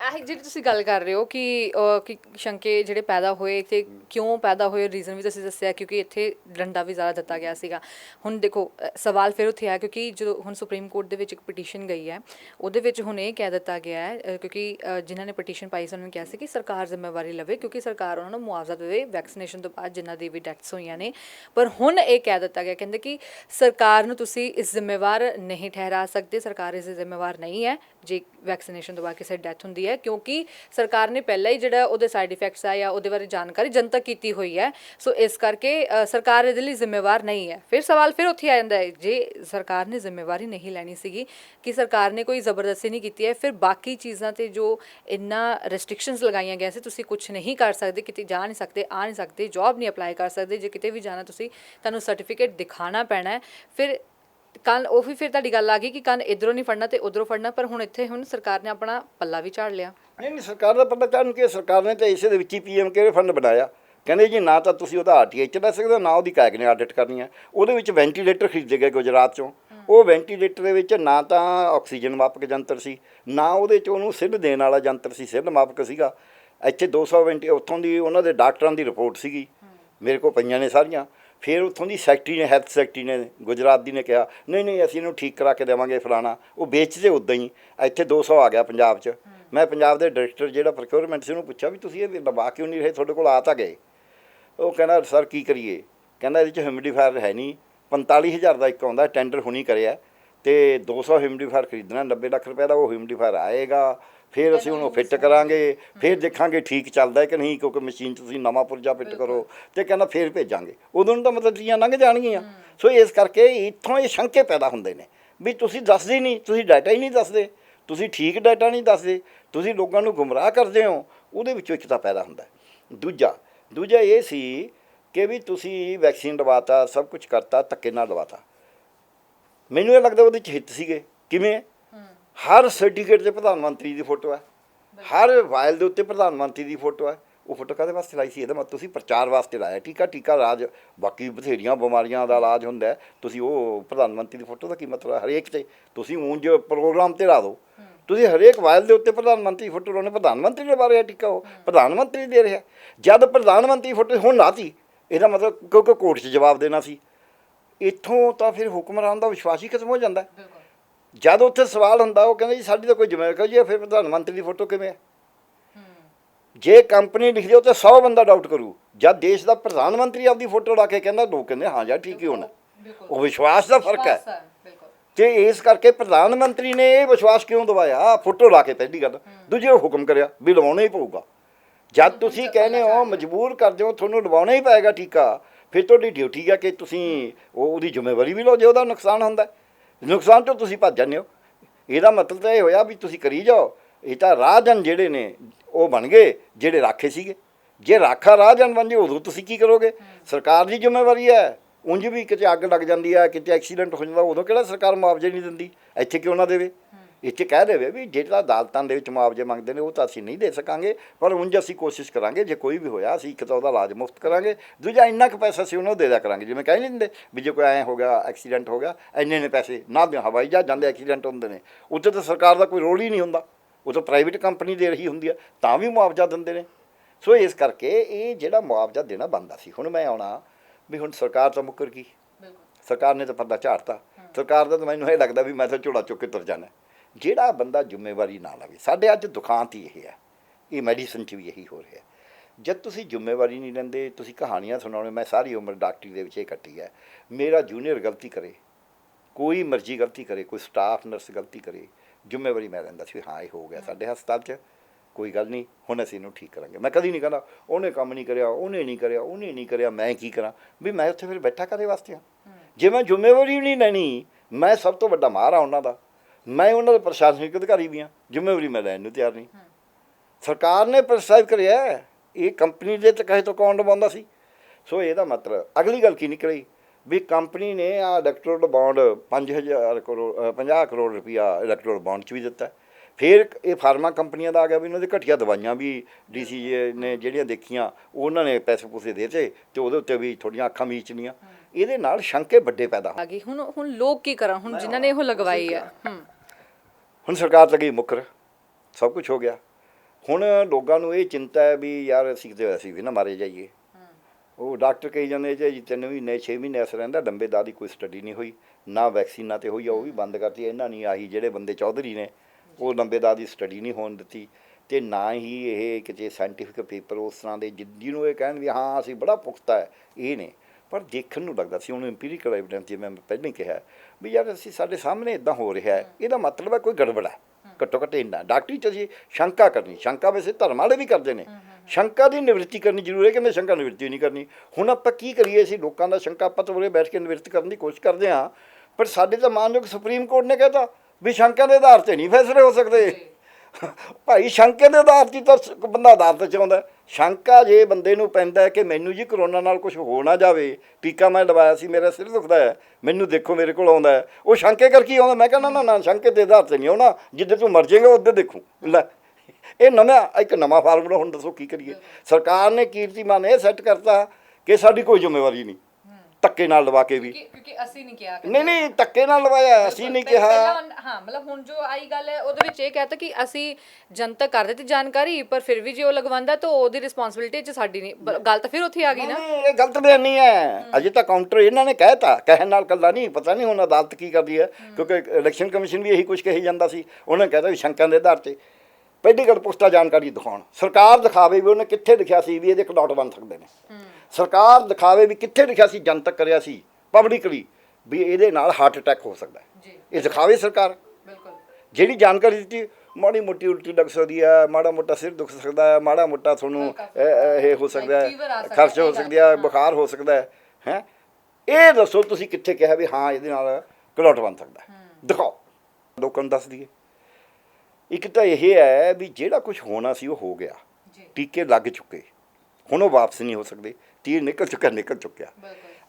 ਇਹ ਜਿਹੜੀ ਤੁਸੀਂ ਗੱਲ ਕਰ ਰਹੇ ਹੋ ਕਿ ਅਹ, ਕਿ ਸ਼ੰਕੇ ਜਿਹੜੇ ਪੈਦਾ ਹੋਏ ਇੱਥੇ ਕਿਉਂ ਪੈਦਾ ਹੋਏ ਰੀਜ਼ਨ ਵੀ ਤੁਸੀਂ ਦੱਸਿਆ ਕਿਉਂਕਿ ਇੱਥੇ ਡੰਡਾ ਵੀ ਜ਼ਿਆਦਾ ਦਿੱਤਾ ਗਿਆ ਸੀਗਾ। ਹੁਣ ਦੇਖੋ ਅਹ, ਸਵਾਲ ਫਿਰ ਉੱਥੇ ਆ ਕਿਉਂਕਿ ਜਦੋਂ ਹੁਣ ਸੁਪਰੀਮ ਕੋਰਟ ਦੇ ਵਿੱਚ ਇੱਕ ਪਟੀਸ਼ਨ ਗਈ ਹੈ ਉਹਦੇ ਵਿੱਚ ਹੁਣ ਇਹ ਕਹਿ ਦਿੱਤਾ ਗਿਆ ਹੈ ਅਹ, ਕਿਉਂਕਿ ਅਹ, ਜਿਨ੍ਹਾਂ ਨੇ ਪਟੀਸ਼ਨ ਪਾਈ ਸੀ ਉਹਨਾਂ ਨੇ ਕਿਹਾ ਸੀ ਕਿ ਸਰਕਾਰ ਜ਼ਿੰਮੇਵਾਰੀ ਲਵੇ ਕਿਉਂਕਿ ਸਰਕਾਰ ਉਹਨਾਂ ਨੂੰ ਮੁਆਵਜ਼ਾ ਦੇਵੇ ਵੈਕਸੀਨੇਸ਼ਨ ਤੋਂ ਬਾਅਦ ਜਿਨ੍ਹਾਂ ਦੀ ਵੀ ਡੈਥਸ ਹੋਈਆਂ ਨੇ। ਪਰ ਹੁਣ ਇਹ ਕਹਿ ਦਿੱਤਾ ਗਿਆ ਕਹਿੰਦੇ ਕਿ ਸਰਕਾਰ ਨੂੰ ਤੁਸੀਂ ਇਸ ਜ਼ਿੰਮੇਵਾਰ ਨਹੀਂ ਠਹਿਰਾ ਸਕਦੇ ਸਰਕਾਰ ਇਸ ਦੀ ਜ਼ਿੰਮੇਵਾਰ ਨਹੀਂ ਹੈ। ਜੇ ਵੈਕਸੀਨੇਸ਼ਨ ਤੋਂ ਬਾਅਦ ਕਿਸੇ ਡੈਥ ਹੁੰਦੀ ਹੈ, ਕਿਉਂਕਿ ਸਰਕਾਰ ਨੇ ਪਹਿਲਾਂ ਹੀ ਜਿਹੜਾ ਉਹਦੇ ਸਾਈਡ ਇਫੈਕਟਸ ਆ ਜਾਂ ਉਹਦੇ ਬਾਰੇ ਜਾਣਕਾਰੀ ਜਨਤਕ ਕੀਤੀ ਹੋਈ ਹੈ। ਸੋ ਇਸ ਕਰਕੇ ਸਰਕਾਰ ਇਹਦੇ ਲਈ ਜ਼ਿੰਮੇਵਾਰ ਨਹੀਂ ਹੈ। ਫਿਰ ਸਵਾਲ ਫਿਰ ਉੱਥੇ ਆ ਜਾਂਦਾ ਹੈ, ਜੇ ਸਰਕਾਰ ਨੇ ਜ਼ਿੰਮੇਵਾਰੀ ਨਹੀਂ ਲੈਣੀ ਸੀਗੀ, ਕਿ ਸਰਕਾਰ ਨੇ ਕੋਈ ਜ਼ਬਰਦਸਤੀ ਨਹੀਂ ਕੀਤੀ ਹੈ, ਫਿਰ ਬਾਕੀ ਚੀਜ਼ਾਂ ਤੇ ਜੋ ਇੰਨਾ ਰੈਸਟ੍ਰਿਕਸ਼ਨਸ ਲਗਾਈਆਂ ਗਈਆਂ ਸੀ, ਤੁਸੀਂ ਕੁਝ ਨਹੀਂ ਕਰ ਸਕਦੇ, ਕਿਤੇ ਜਾ ਨਹੀਂ ਸਕਦੇ, ਆ ਨਹੀਂ ਸਕਦੇ ਜੌਬ ਨਹੀਂ ਅਪਲਾਈ ਕਰ ਸਕਦੇ, ਜੇ ਕਿਤੇ ਵੀ ਜਾਣਾ ਤੁਸੀਂ, ਤੁਹਾਨੂੰ ਸਰਟੀਫਿਕੇਟ ਦਿਖਾਣਾ ਪੈਣਾ ਹੈ। ਫਿਰ ਕੰਨ ਉਹ ਵੀ ਫਿਰ ਤੁਹਾਡੀ ਗੱਲ ਆ ਗਈ ਕਿ ਕੰਨ ਇਧਰੋਂ ਨਹੀਂ ਫੜਨਾ ਤੇ ਉਧਰੋਂ ਫੜਨਾ, ਪਰ ਹੁਣ ਇੱਥੇ ਹੁਣ ਸਰਕਾਰ ਨੇ ਆਪਣਾ ਪੱਲਾ ਵੀ ਝਾੜ ਲਿਆ। ਨਹੀਂ ਨਹੀਂ, ਸਰਕਾਰ ਦਾ ਪਤਾ ਚਾਹਨ ਕਿ ਸਰਕਾਰ ਨੇ ਤਾਂ ਇਸੇ ਦੇ ਵਿੱਚ ਹੀ ਪੀਐਮ ਕੇਅਰ ਫੰਡ ਬਣਾਇਆ। ਕਹਿੰਦੇ ਜੀ, ਨਾ ਤਾਂ ਤੁਸੀਂ ਉਹਦਾ ਆਰਟੀਆਈ ਚ ਲੈ ਸਕਦੇ ਹੋ, ਨਾ ਉਹਦੀ ਕਾਇਕ ਨੇ ਆਡਿਟ ਕਰਨੀ ਹੈ। ਉਹਦੇ ਵਿੱਚ ਵੈਂਟੀਲੇਟਰ ਖਰੀਦੇ ਗਏ ਗੁਜਰਾਤ ਚੋਂ। ਉਹ ਵੈਂਟੀਲੇਟਰ ਦੇ ਵਿੱਚ ਨਾ ਤਾਂ ਆਕਸੀਜਨ ਮਾਪਕ ਯੰਤਰ ਸੀ, ਨਾ ਉਹਦੇ ਚ ਉਹਨੂੰ ਸਿੱਧ ਦੇਣ ਵਾਲਾ ਯੰਤਰ ਸੀ, ਸਿੱਧ ਮਾਪਕ ਸੀਗਾ। ਇੱਥੇ 200 ਵੈਂਟੀ, ਉੱਥੋਂ ਦੀ, ਉਹਨਾਂ ਦੇ ਡਾਕਟਰਾਂ ਦੀ ਰਿਪੋਰਟ ਸੀਗੀ। ਮੇਰੇ ਕੋਲ ਪਈਆਂ ਨੇ ਸਾਰੀਆਂ। ਫਿਰ ਉੱਥੋਂ ਦੀ ਸੈਕਟਰੀ ਨੇ ਹੈਲਥ ਸੈਕਟਰੀ ਨੇ, ਗੁਜਰਾਤ ਦੀ ਨੇ ਕਿਹਾ, ਨਹੀਂ ਨਹੀਂ, ਅਸੀਂ ਇਹਨੂੰ ਠੀਕ ਕਰਾ ਕੇ ਦੇਵਾਂਗੇ ਫਲਾਣਾ। ਉਹ ਵੇਚਦੇ ਉਦਾਂ ਹੀ, ਇੱਥੇ 200 ਆ ਗਿਆ ਪੰਜਾਬ 'ਚ। ਮੈਂ ਪੰਜਾਬ ਦੇ ਡਾਇਰੈਕਟਰ ਜਿਹੜਾ ਪ੍ਰੋਕਿਉਰਮੈਂਟ ਸੀ ਉਹਨੂੰ ਪੁੱਛਿਆ ਵੀ ਤੁਸੀਂ ਇਹ ਲਵਾ ਕਿਉਂ ਨਹੀਂ ਰਹੇ? ਤੁਹਾਡੇ ਕੋਲ ਆ ਤਾਂ ਗਏ। ਉਹ ਕਹਿੰਦਾ, ਸਰ, ਕੀ ਕਰੀਏ? ਕਹਿੰਦਾ, ਇਹਦੇ 'ਚ ਹਿਊਮਿਡੀਫਾਇਰ ਹੈ ਨਹੀਂ। 45000 ਦਾ ਇੱਕ ਆਉਂਦਾ ਟੈਂਡਰ ਹੁਣੀ ਕਰਿਆ। ਤੇ 200 ਹਿਊਮਿਡੀਫਾਇਰ ਖਰੀਦਣਾ 90 ਲੱਖ ਰੁਪਏ ਦਾ ਉਹ ਹਿਊਮਿਡੀਫਾਇਰ ਆਏਗਾ। ਫਿਰ ਅਸੀਂ ਉਹਨੂੰ ਫਿੱਟ ਕਰਾਂਗੇ ਫਿਰ ਦੇਖਾਂਗੇ ਠੀਕ ਚੱਲਦਾ ਹੈ ਕਿ ਨਹੀਂ ਕਿਉਂਕਿ ਮਸ਼ੀਨ 'ਚ ਤੁਸੀਂ ਨਵਾਂ ਪੁਰਜਾ ਫਿੱਟ ਕਰੋ ਤੇ ਕਹਿੰਦਾ ਫਿਰ ਭੇਜਾਂਗੇ। ਉਦੋਂ ਨੂੰ ਤਾਂ ਮਤਲਬ ਚੀਜ਼ਾਂ ਲੰਘ ਜਾਣਗੀਆਂ। ਸੋ ਇਸ ਕਰਕੇ ਇੱਥੋਂ ਇਹ ਸ਼ੰਕੇ ਪੈਦਾ ਹੁੰਦੇ ਨੇ ਵੀ ਤੁਸੀਂ ਦੱਸਦੇ ਨਹੀਂ ਤੁਸੀਂ ਡਾਟਾ ਹੀ ਨਹੀਂ ਦੱਸਦੇ ਤੁਸੀਂ ਠੀਕ ਡਾਟਾ ਨਹੀਂ ਦੱਸਦੇ ਤੁਸੀਂ ਲੋਕਾਂ ਨੂੰ ਗੁੰਮਰਾਹ ਕਰਦੇ ਹੋ ਉਹਦੇ ਵਿੱਚੋਂ ਇੱਕ ਤਾਂ ਪੈਦਾ ਹੁੰਦਾ। ਦੂਜਾ ਦੂਜਾ ਇਹ ਸੀ ਕਿ ਵੀ ਤੁਸੀਂ ਵੈਕਸੀਨ ਲਵਾਤਾ ਸਭ ਕੁਝ ਕਰਤਾ ਧੱਕੇ ਨਾਲ ਲਵਾਤਾ। ਮੈਨੂੰ ਇਹ ਲੱਗਦਾ ਉਹਦੇ ਚ ਹਿੱਤ ਸੀਗੇ। ਕਿਵੇਂ? ਹਰ ਸਰਟੀਫਿਕੇਟ ਤੇ ਪ੍ਰਧਾਨ ਮੰਤਰੀ ਦੀ ਫੋਟੋ ਹੈ। ਹਰ ਵਾਇਲ ਦੇ ਉੱਤੇ ਪ੍ਰਧਾਨ ਮੰਤਰੀ ਦੀ ਫੋਟੋ ਹੈ। ਉਹ ਫੋਟੋ ਕਾਹਦੇ ਵਾਸਤੇ ਲਾਈ ਸੀ? ਇਹਦਾ ਮਤਲਬ ਤੁਸੀਂ ਪ੍ਰਚਾਰ ਵਾਸਤੇ ਲਾਇਆ। ਟੀਕਾ ਟੀਕਾ ਰਾਜ, ਬਾਕੀ ਬਥੇਰੀਆਂ ਬਿਮਾਰੀਆਂ ਦਾ ਇਲਾਜ ਹੁੰਦਾ ਹੈ। ਤੁਸੀਂ ਉਹ ਪ੍ਰਧਾਨ ਮੰਤਰੀ ਦੀ ਫੋਟੋ ਦਾ ਕੀ ਮਤਲਬ ਹੈ? ਹਰੇਕ ਤੇ ਤੁਸੀਂ ਉਂਝ ਪ੍ਰੋਗਰਾਮ ਤੇ ਲਾ ਦਿਓ। ਤੁਸੀਂ ਹਰੇਕ ਵਾਇਲ ਦੇ ਉੱਤੇ ਪ੍ਰਧਾਨ ਮੰਤਰੀ ਦੀ ਫੋਟੋ ਲਾਉਣੇ। ਪ੍ਰਧਾਨ ਮੰਤਰੀ ਦੇ ਬਾਰੇ ਟੀਕਾ ਉਹ। ਪ੍ਰਧਾਨ ਮੰਤਰੀ ਦੇ ਰਿਹਾ। ਜਦ ਪ੍ਰਧਾਨ ਮੰਤਰੀ ਫੋਟੋ ਹੁਣ ਲਾਤੀ, ਇਹਦਾ ਮਤਲਬ ਕਿਉਂਕਿ ਕੋਰਟ 'ਚ ਜਵਾਬ ਦੇਣਾ ਸੀ। ਇੱਥੋਂ ਤਾਂ ਫਿਰ ਹੁਕਮਰਾਨ ਦਾ ਵਿਸ਼ਵਾਸ ਹੀ ਖਤਮ ਹੋ ਜਾਂਦਾ ਹੈ। ਜਦ ਉੱਥੇ ਸਵਾਲ ਹੁੰਦਾ ਉਹ ਕਹਿੰਦੇ ਜੀ ਸਾਡੀ ਤਾਂ ਕੋਈ ਜ਼ਿੰਮੇਵਾਰੀ ਕਹੋ ਜੀ ਫਿਰ ਪ੍ਰਧਾਨ ਮੰਤਰੀ ਦੀ ਫੋਟੋ ਕਿਵੇਂ ਹੈ। ਜੇ ਕੰਪਨੀ ਲਿਖਦੀ ਉਹ ਤੇ 100 ਬੰਦਾ ਡਾਊਟ ਕਰੂ। ਜਦ ਦੇਸ਼ ਦਾ ਪ੍ਰਧਾਨ ਮੰਤਰੀ ਆਪਦੀ ਫੋਟੋ ਲਾ ਕੇ ਕਹਿੰਦਾ ਲੋਕ ਕਹਿੰਦੇ ਹਾਂ ਯਾਰ ਠੀਕ ਹੀ ਹੋਣਾ। ਉਹ ਵਿਸ਼ਵਾਸ ਦਾ ਫ਼ਰਕ ਹੈ। ਤੇ ਇਸ ਕਰਕੇ ਪ੍ਰਧਾਨ ਮੰਤਰੀ ਨੇ ਇਹ ਵਿਸ਼ਵਾਸ ਕਿਉਂ ਦਵਾਇਆ? ਫੋਟੋ ਲਾ ਕੇ ਪਹਿਲੀ ਗੱਲ। ਦੂਜੇ ਉਹ ਹੁਕਮ ਕਰਿਆ ਵੀ ਲਵਾਉਣਾ ਹੀ ਪਊਗਾ। ਜਦ ਤੁਸੀਂ ਕਹਿੰਦੇ ਹੋ ਮਜਬੂਰ ਕਰਦੇ ਹੋ ਤੁਹਾਨੂੰ ਲਵਾਉਣਾ ਹੀ ਪਏਗਾ ਟੀਕਾ ਫਿਰ ਤੁਹਾਡੀ ਡਿਊਟੀ ਹੈ ਕਿ ਤੁਸੀਂ ਉਹ ਉਹਦੀ ਜ਼ਿੰਮੇਵਾਰੀ ਵੀ ਲਓ ਜੇ ਉਹਦਾ ਨੁਕਸਾਨ ਹੁੰਦਾ। ਨੁਕਸਾਨ ਤੋਂ ਤੁਸੀਂ ਭੱਜ ਜਾਂਦੇ ਹੋ। ਇਹਦਾ ਮਤਲਬ ਤਾਂ ਇਹ ਹੋਇਆ ਵੀ ਤੁਸੀਂ ਕਰੀ ਜਾਓ। ਇਹ ਤਾਂ ਰਾਜਨ ਜਿਹੜੇ ਨੇ, ਉਹ ਬਣ ਗਏ, ਜਿਹੜੇ ਰਾਖੇ ਸੀਗੇ। ਜੇ ਰਾਖਾ ਰਾਜਨ ਬਣ ਜੇ, ਉਦੋਂ ਤੁਸੀਂ ਕੀ ਕਰੋਗੇ? ਸਰਕਾਰ ਦੀ ਜ਼ਿੰਮੇਵਾਰੀ ਹੈ। ਉਂਝ ਵੀ ਕਿਤੇ ਅੱਗ ਲੱਗ ਜਾਂਦੀ ਹੈ, ਕਿਤੇ ਐਕਸੀਡੈਂਟ ਹੋ ਜਾਂਦਾ, ਉਦੋਂ ਕਿਹੜਾ ਸਰਕਾਰ ਮੁਆਵਜ਼ੇ ਨਹੀਂ ਦਿੰਦੀ? ਇੱਥੇ ਕਿਉਂ ਨਾ ਦੇਵੇ? ਇੱਥੇ ਕਹਿ ਦੇਵੇ ਵੀ ਜਿਹੜਾ ਅਦਾਲਤਾਂ ਦੇ ਵਿੱਚ ਮੁਆਵਜ਼ੇ ਮੰਗਦੇ ਨੇ ਉਹ ਤਾਂ ਅਸੀਂ ਨਹੀਂ ਦੇ ਸਕਾਂਗੇ ਪਰ ਉਂਝ ਅਸੀਂ ਕੋਸ਼ਿਸ਼ ਕਰਾਂਗੇ ਜੇ ਕੋਈ ਵੀ ਹੋਇਆ ਅਸੀਂ ਇੱਕ ਤਾਂ ਉਹਦਾ ਇਲਾਜ ਮੁਫਤ ਕਰਾਂਗੇ ਦੂਜਾ ਇੰਨਾ ਕੁ ਪੈਸਾ ਅਸੀਂ ਉਹਨੂੰ ਦੇ ਦਿਆ ਕਰਾਂਗੇ ਜਿਵੇਂ ਕਹਿ ਨਹੀਂ ਦਿੰਦੇ ਵੀ ਜੇ ਕੋਈ ਐਂ ਹੋ ਗਿਆ ਐਕਸੀਡੈਂਟ ਹੋ ਗਿਆ ਇੰਨੇ ਨੇ ਪੈਸੇ ਨਾ ਦੇ ਹਵਾਈ ਜਹਾਜ਼ ਜਾਂਦੇ ਐਕਸੀਡੈਂਟ ਹੁੰਦੇ ਨੇ ਉੱਥੇ ਤਾਂ ਸਰਕਾਰ ਦਾ ਕੋਈ ਰੋਲ ਹੀ ਨਹੀਂ ਹੁੰਦਾ ਉਹ ਤਾਂ ਪ੍ਰਾਈਵੇਟ ਕੰਪਨੀ ਦੇ ਰਹੀ ਹੁੰਦੀ ਆ ਤਾਂ ਵੀ ਮੁਆਵਜ਼ਾ ਦਿੰਦੇ ਨੇ। ਸੋ ਇਸ ਕਰਕੇ ਇਹ ਜਿਹੜਾ ਮੁਆਵਜ਼ਾ ਦੇਣਾ ਬੰਦਾ ਸੀ ਹੁਣ ਮੈਂ ਆਉਣਾ ਵੀ ਹੁਣ ਸਰਕਾਰ ਤਾਂ ਮੁੱਕਰ ਗਈ। ਸਰਕਾਰ ਨੇ ਤਾਂ ਪਰਦਾ ਝਾੜਤਾ। ਸਰਕਾਰ ਦਾ ਤਾਂ ਮੈਨੂੰ ਇਹ ਲੱਗਦਾ ਵੀ ਮੈਂ ਤਾਂ ਝੋਲਾ ਚੁੱਕ ਕੇ ਤੁਰ ਜਾਣਾ। ਜਿਹੜਾ ਬੰਦਾ ਜ਼ਿੰਮੇਵਾਰੀ ਨਾ ਲਵੇ ਸਾਡੇ ਅੱਜ ਦੁਖਾਂਤ ਹੀ ਇਹ ਹੈ। ਇਹ ਮੈਡੀਸਨ 'ਚ ਵੀ ਇਹੀ ਹੋ ਰਿਹਾ ਜਦ ਤੁਸੀਂ ਜ਼ਿੰਮੇਵਾਰੀ ਨਹੀਂ ਲੈਂਦੇ ਤੁਸੀਂ ਕਹਾਣੀਆਂ ਸੁਣਾਉਣੇ ਮੈਂ ਸਾਰੀ ਉਮਰ ਡਾਕਟਰੀ ਦੇ ਵਿੱਚ ਇਹ ਕੱਟੀ ਹੈ। ਮੇਰਾ ਜੂਨੀਅਰ ਗਲਤੀ ਕਰੇ ਕੋਈ ਮਰਜ਼ੀ ਗਲਤੀ ਕਰੇ ਕੋਈ ਸਟਾਫ ਨਰਸ ਗਲਤੀ ਕਰੇ ਜ਼ਿੰਮੇਵਾਰੀ ਮੈਂ ਲੈਂਦਾ ਸੀ ਹਾਂ ਇਹ ਹੋ ਗਿਆ ਸਾਡੇ ਹਸਪਤਾਲ 'ਚ ਕੋਈ ਗੱਲ ਨਹੀਂ ਹੁਣ ਅਸੀਂ ਇਹਨੂੰ ਠੀਕ ਕਰਾਂਗੇ। ਮੈਂ ਕਦੀ ਨਹੀਂ ਕਹਿੰਦਾ ਉਹਨੇ ਕੰਮ ਨਹੀਂ ਕਰਿਆ ਉਹਨੇ ਨਹੀਂ ਕਰਿਆ ਉਹਨੇ ਨਹੀਂ ਕਰਿਆ ਮੈਂ ਕੀ ਕਰਾਂ? ਵੀ ਮੈਂ ਉੱਥੇ ਫਿਰ ਬੈਠਾ ਕਰੇ ਵਾਸਤੇ ਹਾਂ। ਜੇ ਮੈਂ ਜ਼ਿੰਮੇਵਾਰੀ ਨਹੀਂ ਲੈਣੀ ਮੈਂ ਸਭ ਤੋਂ ਵੱਡਾ ਮਾਹਰ ਆ ਉਹਨਾਂ ਦਾ। ਮੈਂ ਉਹਨਾਂ ਦੇ ਪ੍ਰਸ਼ਾਸਨਿਕ ਅਧਿਕਾਰੀ ਵੀ ਹਾਂ ਜ਼ਿੰਮੇਵਾਰੀ ਮੈਂ ਲੈਣ ਨੂੰ ਤਿਆਰ ਨਹੀਂ। ਸਰਕਾਰ ਨੇ ਪ੍ਰਸਤਾਵ ਕਰਿਆ ਇਹ ਕੰਪਨੀ ਦੇ ਤੇ ਕਹੇ ਤੋਂ ਕੌਣ ਨਿਭਾਉਂਦਾ ਸੀ? ਸੋ ਇਹਦਾ ਮਤਲਬ ਅਗਲੀ ਗੱਲ ਕੀ ਨਿਕਲੀ? ਵੀ ਕੰਪਨੀ ਨੇ ਆ ਇਲੈਕਟ੍ਰੋਲ ਬੌਂਡ 5000 ਕਰੋੜ ਅ, 50 ਕਰੋੜ ਰੁਪਇਆ ਇਲੈਕਟ੍ਰੋਲ ਬੌਂਡ ਚ ਵੀ ਦਿੱਤਾ ਫਿਰ ਇਹ ਫਾਰਮਾ ਕੰਪਨੀਆਂ ਦਾ ਆ ਗਿਆ ਵੀ ਉਹਨਾਂ ਦੇ ਘਟੀਆ ਦਵਾਈਆਂ ਵੀ ਡੀਸੀਜੇ ਨੇ ਜਿਹੜੀਆਂ ਦੇਖੀਆਂ ਉਹਨਾਂ ਨੇ ਪੈਸੇ ਪੂਸੇ ਦੇਤੇ ਤੇ ਉਹਦੇ ਉੱਤੇ ਵੀ ਥੋੜੀਆਂ ਅੱਖਾਂ ਮੀਚ ਲੀਆਂ ਇਹਦੇ ਨਾਲ ਸ਼ੰਕੇ ਵੱਡੇ ਪੈਦਾ ਆ ਗਈ ਹੁਣ ਹੁਣ ਲੋਕ ਕੀ ਕਰਨ ਹੁਣ ਜਿਨ੍ਹਾਂ ਨੇ ਉਹ ਲਗਵਾਈ ਹੈ ਹੂੰ। ਹੁਣ ਸਰਕਾਰ ਗਈ ਮੁੱਕਰ। ਸਭ ਕੁਝ ਹੋ ਗਿਆ। ਹੁਣ ਲੋਕਾਂ ਨੂੰ ਇਹ ਚਿੰਤਾ ਹੈ ਵੀ ਯਾਰ ਅਸੀਂ ਤੇ ਅਸੀਂ ਵੀ ਨਾ ਮਾਰੇ ਜਾਈਏ। ਉਹ ਡਾਕਟਰ ਕਹੀ ਜਾਂਦੇ ਜੀ ਜੀ ਤਿੰਨ ਮਹੀਨੇ 6 ਮਹੀਨੇ ਅਸਰ ਰਹਿੰਦਾ ਡੰਬੇ ਦਾ ਦੀ ਕੋਈ ਸਟੱਡੀ ਨਹੀਂ ਹੋਈ ਨਾ ਵੈਕਸੀਨਾਂ ਤੇ ਹੋਈ ਆ ਉਹ ਵੀ ਬੰਦ ਕਰਤੀ। ਇਹਨਾਂ ਨਹੀਂ ਆਹੀ ਜਿਹੜੇ ਬੰਦੇ ਚੌਧਰੀ ਨੇ ਉਹ ਲੰਬੇ ਦਾ ਦੀ ਸਟੱਡੀ ਨਹੀਂ ਹੋਣ ਦਿੱਤੀ ਤੇ ਨਾ ਹੀ ਇਹ ਕਿਤੇ ਸਾਇੰਟੀਫਿਕ ਪੇਪਰ ਉਸ ਤਰ੍ਹਾਂ ਦੇ ਜਿ- ਜਿਹਨੂੰ ਇਹ ਕਹਿਣ ਵੀ ਹਾਂ, ਅਸੀਂ ਬੜਾ ਪੁਖਤਾ ਹੈ, ਇਹ ਨੇ। ਪਰ ਦੇਖਣ ਨੂੰ ਲੱਗਦਾ ਸੀ ਉਹਨੂੰ ਇੰਪੀਰੀਕਲ ਐਵੀਡੈਂਸ ਜਿਵੇਂ ਮੈਂ ਪਹਿਲਾਂ ਹੀ ਕਿਹਾ, ਵੀ ਯਾਰ ਅਸੀਂ ਸਾਡੇ ਸਾਹਮਣੇ ਇਦਾਂ ਹੋ ਰਿਹਾ ਹੈ, ਇਹਦਾ ਮਤਲਬ ਹੈ ਕੋਈ ਗੜਬੜ ਹੈ। ਘੱਟੋ ਘੱਟ ਇੰਨਾ। ਡਾਕਟਰੀ ਚ ਅਸੀਂ ਸ਼ੰਕਾ ਕਰਨੀ, ਸ਼ੰਕਾ ਵੈਸੇ ਧਰਮ ਵਾਲੇ ਵੀ ਕਰਦੇ ਨੇ। ਸ਼ੰਕਾ ਦੀ ਨਿਵਰਤੀ ਕਰਨੀ ਜ਼ਰੂਰੀ ਹੈ ਕਿ ਮੈਂ ਸ਼ੰਕਾ ਨਿਵਰਤੀ ਨਹੀਂ ਕਰਨੀ? ਹੁਣ ਆਪਾਂ ਕੀ ਕਰੀਏ, ਅਸੀਂ ਲੋਕਾਂ ਦਾ ਸ਼ੰਕਾ ਆਪਾਂ ਤਾਂ ਉਰੇ ਬੈਠ ਕੇ ਨਿਵਰਤ ਕਰਨ ਦੀ ਕੋਸ਼ਿਸ਼ ਕਰਦੇ ਹਾਂ, ਪਰ ਸਾਡੇ ਤਾਂ ਮਾਨਯੋਗ ਸੁਪਰੀਮ ਕੋਰਟ ਨੇ ਕਹਿਤਾ ਵੀ ਸ਼ੰਕਾ ਦੇ ਆਧਾਰ ਤੇ ਨਹੀਂ ਫੈਸਲੇ ਹੋ ਸਕਦੇ। ਭਾਈ ਸ਼ੰਕੇ ਦੇ ਆਧਾਰ ਤੇ ਤਾਂ ਬੰਦਾ ਅਦਾਲਤ ਚ ਆਉਂਦਾ। ਸ਼ੰਕਾ ਜੇ ਬੰਦੇ ਨੂੰ ਪੈਂਦਾ ਕਿ ਮੈਨੂੰ ਜੀ ਕਰੋਨਾ ਨਾਲ ਕੁਝ ਹੋ ਨਾ ਜਾਵੇ ਟੀਕਾ ਮੈਂ ਲਵਾਇਆ ਸੀ ਮੇਰਾ ਸਿਰ ਦੁਖਦਾ ਹੈ ਮੈਨੂੰ ਦੇਖੋ ਮੇਰੇ ਕੋਲ ਆਉਂਦਾ ਹੈ ਉਹ ਸ਼ੰਕੇ ਕਰ ਕੀ ਆਉਂਦਾ? ਮੈਂ ਕਹਿੰਦਾ ਨਾ ਨਾ ਸ਼ੰਕੇ ਦੇ ਆਧਾਰ ਤੇ ਨਹੀਂ ਆਉਣਾ ਜਿੱਦੇ ਤੂੰ ਮਰ ਜਾਏਗਾ ਉਹਦੇ ਦੇਖੂ। ਲੈ ਇਹ ਨਵਾਂ ਇੱਕ ਨਵਾਂ ਫਾਰਮੂਲਾ ਹੁਣ ਦੱਸੋ ਕੀ ਕਰੀਏ। ਸਰਕਾਰ ਨੇ ਕੀਰਤੀਮਾਨ ਇਹ ਸੈੱਟ ਕਰਤਾ ਕਿ ਸਾਡੀ ਕੋਈ ਜ਼ਿੰਮੇਵਾਰੀ ਨਹੀਂ। ਧੱਕੇ ਨਾਲ ਲਵਾ ਕੇ ਵੀ। ਕਿਉਂਕਿ ਅਸੀਂ ਨਹੀਂ ਕਿਹਾ ਨਹੀਂ ਨਹੀਂ ਧੱਕੇ ਨਾਲ ਲਵਾਇਆ ਅਸੀਂ ਨਹੀਂ ਕਿਹਾ। ਹਾਂ ਮਤਲਬ ਹੁਣ ਜੋ ਆਈ ਗੱਲ ਹੈ ਉਹਦੇ ਵਿੱਚ ਇਹ ਕਹਤਾ ਕਿ ਅਸੀਂ ਜਨਤਕ ਕਰ ਦਿੱਤੀ ਜਾਣਕਾਰੀ ਪਰ ਫਿਰ ਵੀ ਜੇ ਉਹ ਲਗਵਾਉਂਦਾ ਤਾਂ ਉਹਦੀ ਰਿਸਪੌਂਸਿਬਿਲਟੀ ਚ ਸਾਡੀ ਨਹੀਂ। ਗੱਲ ਤਾਂ ਫਿਰ ਉੱਥੇ ਆ ਗਈ ਨਾ। ਨਹੀਂ, ਇਹ ਗਲਤ ਬਿਆਨੀ ਹੈ। ਅਜੇ ਤਾਂ ਕਾਊਂਟਰ ਇਹਨਾਂ ਨੇ ਕਹਿਤਾ ਕਹਿਣ ਨਾਲ ਕੱਲਾ ਨਹੀਂ ਪਤਾ ਨਹੀਂ ਹੁਣ ਅਦਾਲਤ ਕੀ ਕਰਦੀ ਹੈ। ਕਿਉਂਕਿ ਇਲੈਕਸ਼ਨ ਕਮਿਸ਼ਨ ਵੀ ਇਹੀ ਕੁਝ ਕਹੀ ਜਾਂਦਾ ਸੀ। ਉਹਨੇ ਕਹਿਤਾ ਵੀ ਸ਼ੰਕਾਂ ਦੇ ਆਧਾਰ ਤੇ। ਪਹਿਲੀ ਗੱਲ ਪੁਸਤਾ ਜਾਣਕਾਰੀ ਦਿਖਾਉਣ। ਸਰਕਾਰ ਦਿਖਾਵੇ ਵੀ ਉਹਨੇ ਕਿੱਥੇ ਲਿਖਿਆ ਸੀ ਵੀ ਇਹਦੇ ਕਲੌਟ ਬਣ ਸਕਦੇ ਨੇ। ਸਰਕਾਰ ਦਿਖਾਵੇ ਵੀ ਕਿੱਥੇ ਲਿਖਿਆ ਸੀ ਜਨਤਕ ਕਰਿਆ ਸੀ ਪਬਲਿਕਲੀ ਵੀ ਇਹਦੇ ਨਾਲ ਹਾਰਟ ਅਟੈਕ ਹੋ ਸਕਦਾ ਜੀ। ਇਹ ਦਿਖਾਵੇ ਸਰਕਾਰ। ਬਿਲਕੁਲ। ਜਿਹੜੀ ਜਾਣਕਾਰੀ ਦਿੱਤੀ ਮਾੜੀ ਮੋਟੀ ਉਲਟੀ ਲੱਗ ਸਕਦੀ ਹੈ ਮਾੜਾ ਮੋਟਾ ਸਿਰ ਦੁਖ ਸਕਦਾ ਹੈ ਮਾੜਾ ਮੋਟਾ ਤੁਹਾਨੂੰ ਇਹ ਹੋ ਸਕਦਾ ਹੈ ਖਰਚ ਹੋ ਸਕਦੀ ਹੈ ਬੁਖਾਰ ਹੋ ਸਕਦਾ ਹੈ ਹੈ? ਇਹ ਦੱਸੋ ਤੁਸੀਂ ਕਿੱਥੇ ਕਿਹਾ ਵੀ ਹਾਂ ਇਹਦੇ ਨਾਲ ਕਲੌਟ ਬਣ ਸਕਦਾ ਹੈ। ਦਿਖਾਓ। ਲੋਕਾਂ ਨੂੰ ਦੱਸ ਦਈਏ। ਇੱਕ ਤਾਂ ਇਹ ਹੈ ਵੀ ਜਿਹੜਾ ਕੁਝ ਹੋਣਾ ਸੀ ਉਹ ਹੋ ਗਿਆ। ਟੀਕੇ ਲੱਗ ਚੁੱਕੇ। ਹੁਣ ਉਹ ਵਾਪਸ ਨਹੀਂ ਹੋ ਸਕਦੇ। ਤੀਰ ਨਿਕਲ ਚੁੱਕਾ ਨਿਕਲ ਚੁੱਕਿਆ।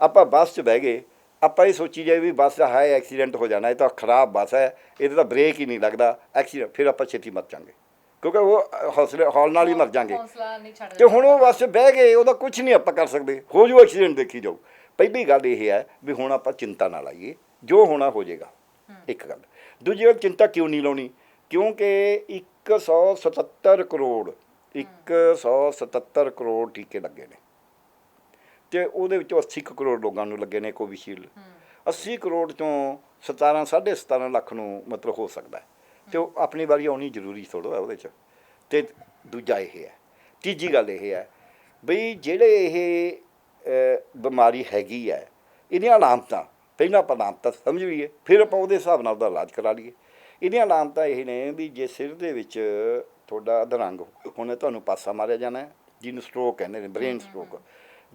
ਆਪਾਂ ਬੱਸ 'ਚ ਬਹਿ ਗਏ ਆਪਾਂ ਇਹ ਸੋਚੀ ਜਾਏ ਵੀ ਬੱਸ ਹੈ ਐਕਸੀਡੈਂਟ ਹੋ ਜਾਣਾ ਇਹ ਤਾਂ ਖਰਾਬ ਬੱਸ ਹੈ ਇਹਦੇ ਤਾਂ ਬ੍ਰੇਕ ਹੀ ਨਹੀਂ ਲੱਗਦਾ ਐਕਸੀਡੈਂਟ ਫਿਰ ਆਪਾਂ ਛੇਤੀ ਮਰ ਜਾਾਂਗੇ। ਕਿਉਂਕਿ ਉਹ ਹੌਸਲੇ ਹੌਲ ਨਾਲ ਹੀ ਮਰ ਜਾਾਂਗੇ। ਤੇ ਹੁਣ ਉਹ ਬੱਸ 'ਚ ਬਹਿ ਗਏ ਉਹਦਾ ਕੁਝ ਨਹੀਂ ਆਪਾਂ ਕਰ ਸਕਦੇ ਹੋ ਜੂ ਐਕਸੀਡੈਂਟ ਦੇਖੀ ਜਾਓ। ਪਹਿਲੀ ਗੱਲ ਇਹ ਹੈ ਵੀ ਹੁਣ ਆਪਾਂ ਚਿੰਤਾ ਨਾ ਲਾਈਏ ਜੋ ਹੋਣਾ ਹੋ ਜਾਏਗਾ ਇੱਕ ਗੱਲ। ਦੂਜੀ ਗੱਲ ਚਿੰਤਾ ਕਿਉਂ ਨਹੀਂ ਲਾਉਣੀ? ਕਿਉਂਕਿ 177 ਕਰੋੜ 177 ਕਰੋੜ ਟੀਕੇ ਲੱਗੇ ਨੇ। ਤੇ ਉਹਦੇ ਵਿੱਚੋਂ 80 ਕੁ ਕਰੋੜ ਲੋਕਾਂ ਨੂੰ ਲੱਗੇ ਨੇ ਕੋਵਿਸ਼ੀਲਡ। 80 ਕਰੋੜ ਚੋਂ 17 17.5 ਲੱਖ ਨੂੰ ਮਤਲਬ ਹੋ ਸਕਦਾ ਤੇ ਉਹ ਆਪਣੀ ਵਾਰੀ ਆਉਣੀ ਜ਼ਰੂਰੀ ਥੋੜ੍ਹਾ ਹੈ ਉਹਦੇ ਚ। ਤੇ ਦੂਜਾ ਇਹ ਹੈ ਤੀਜੀ ਗੱਲ ਇਹ ਹੈ ਬਈ ਜਿਹੜੇ ਇਹ ਬਿਮਾਰੀ ਹੈਗੀ ਹੈ ਇਹਦੀਆਂ ਅਲਾਮਤਾਂ ਪਹਿਲਾਂ ਆਪਾਂ ਅਲਾਮਤਾਂ ਸਮਝ ਲਈਏ ਫਿਰ ਆਪਾਂ ਉਹਦੇ ਹਿਸਾਬ ਨਾਲ ਉਹਦਾ ਇਲਾਜ ਕਰਾ ਲਈਏ। ਇਹਦੀਆਂ ਅਲਾਮਤਾਂ ਇਹ ਨੇ ਵੀ ਜੇ ਸਿਰ ਦੇ ਵਿੱਚ ਤੁਹਾਡਾ ਅਧਰੰਗ ਹੁਣੇ ਤੁਹਾਨੂੰ ਪਾਸਾ ਮਾਰਿਆ ਜਾਣਾ ਜਿਹਨੂੰ ਸਟ੍ਰੋਕ ਕਹਿੰਦੇ ਨੇ ਬ੍ਰੇਨ ਸਟ੍ਰੋਕ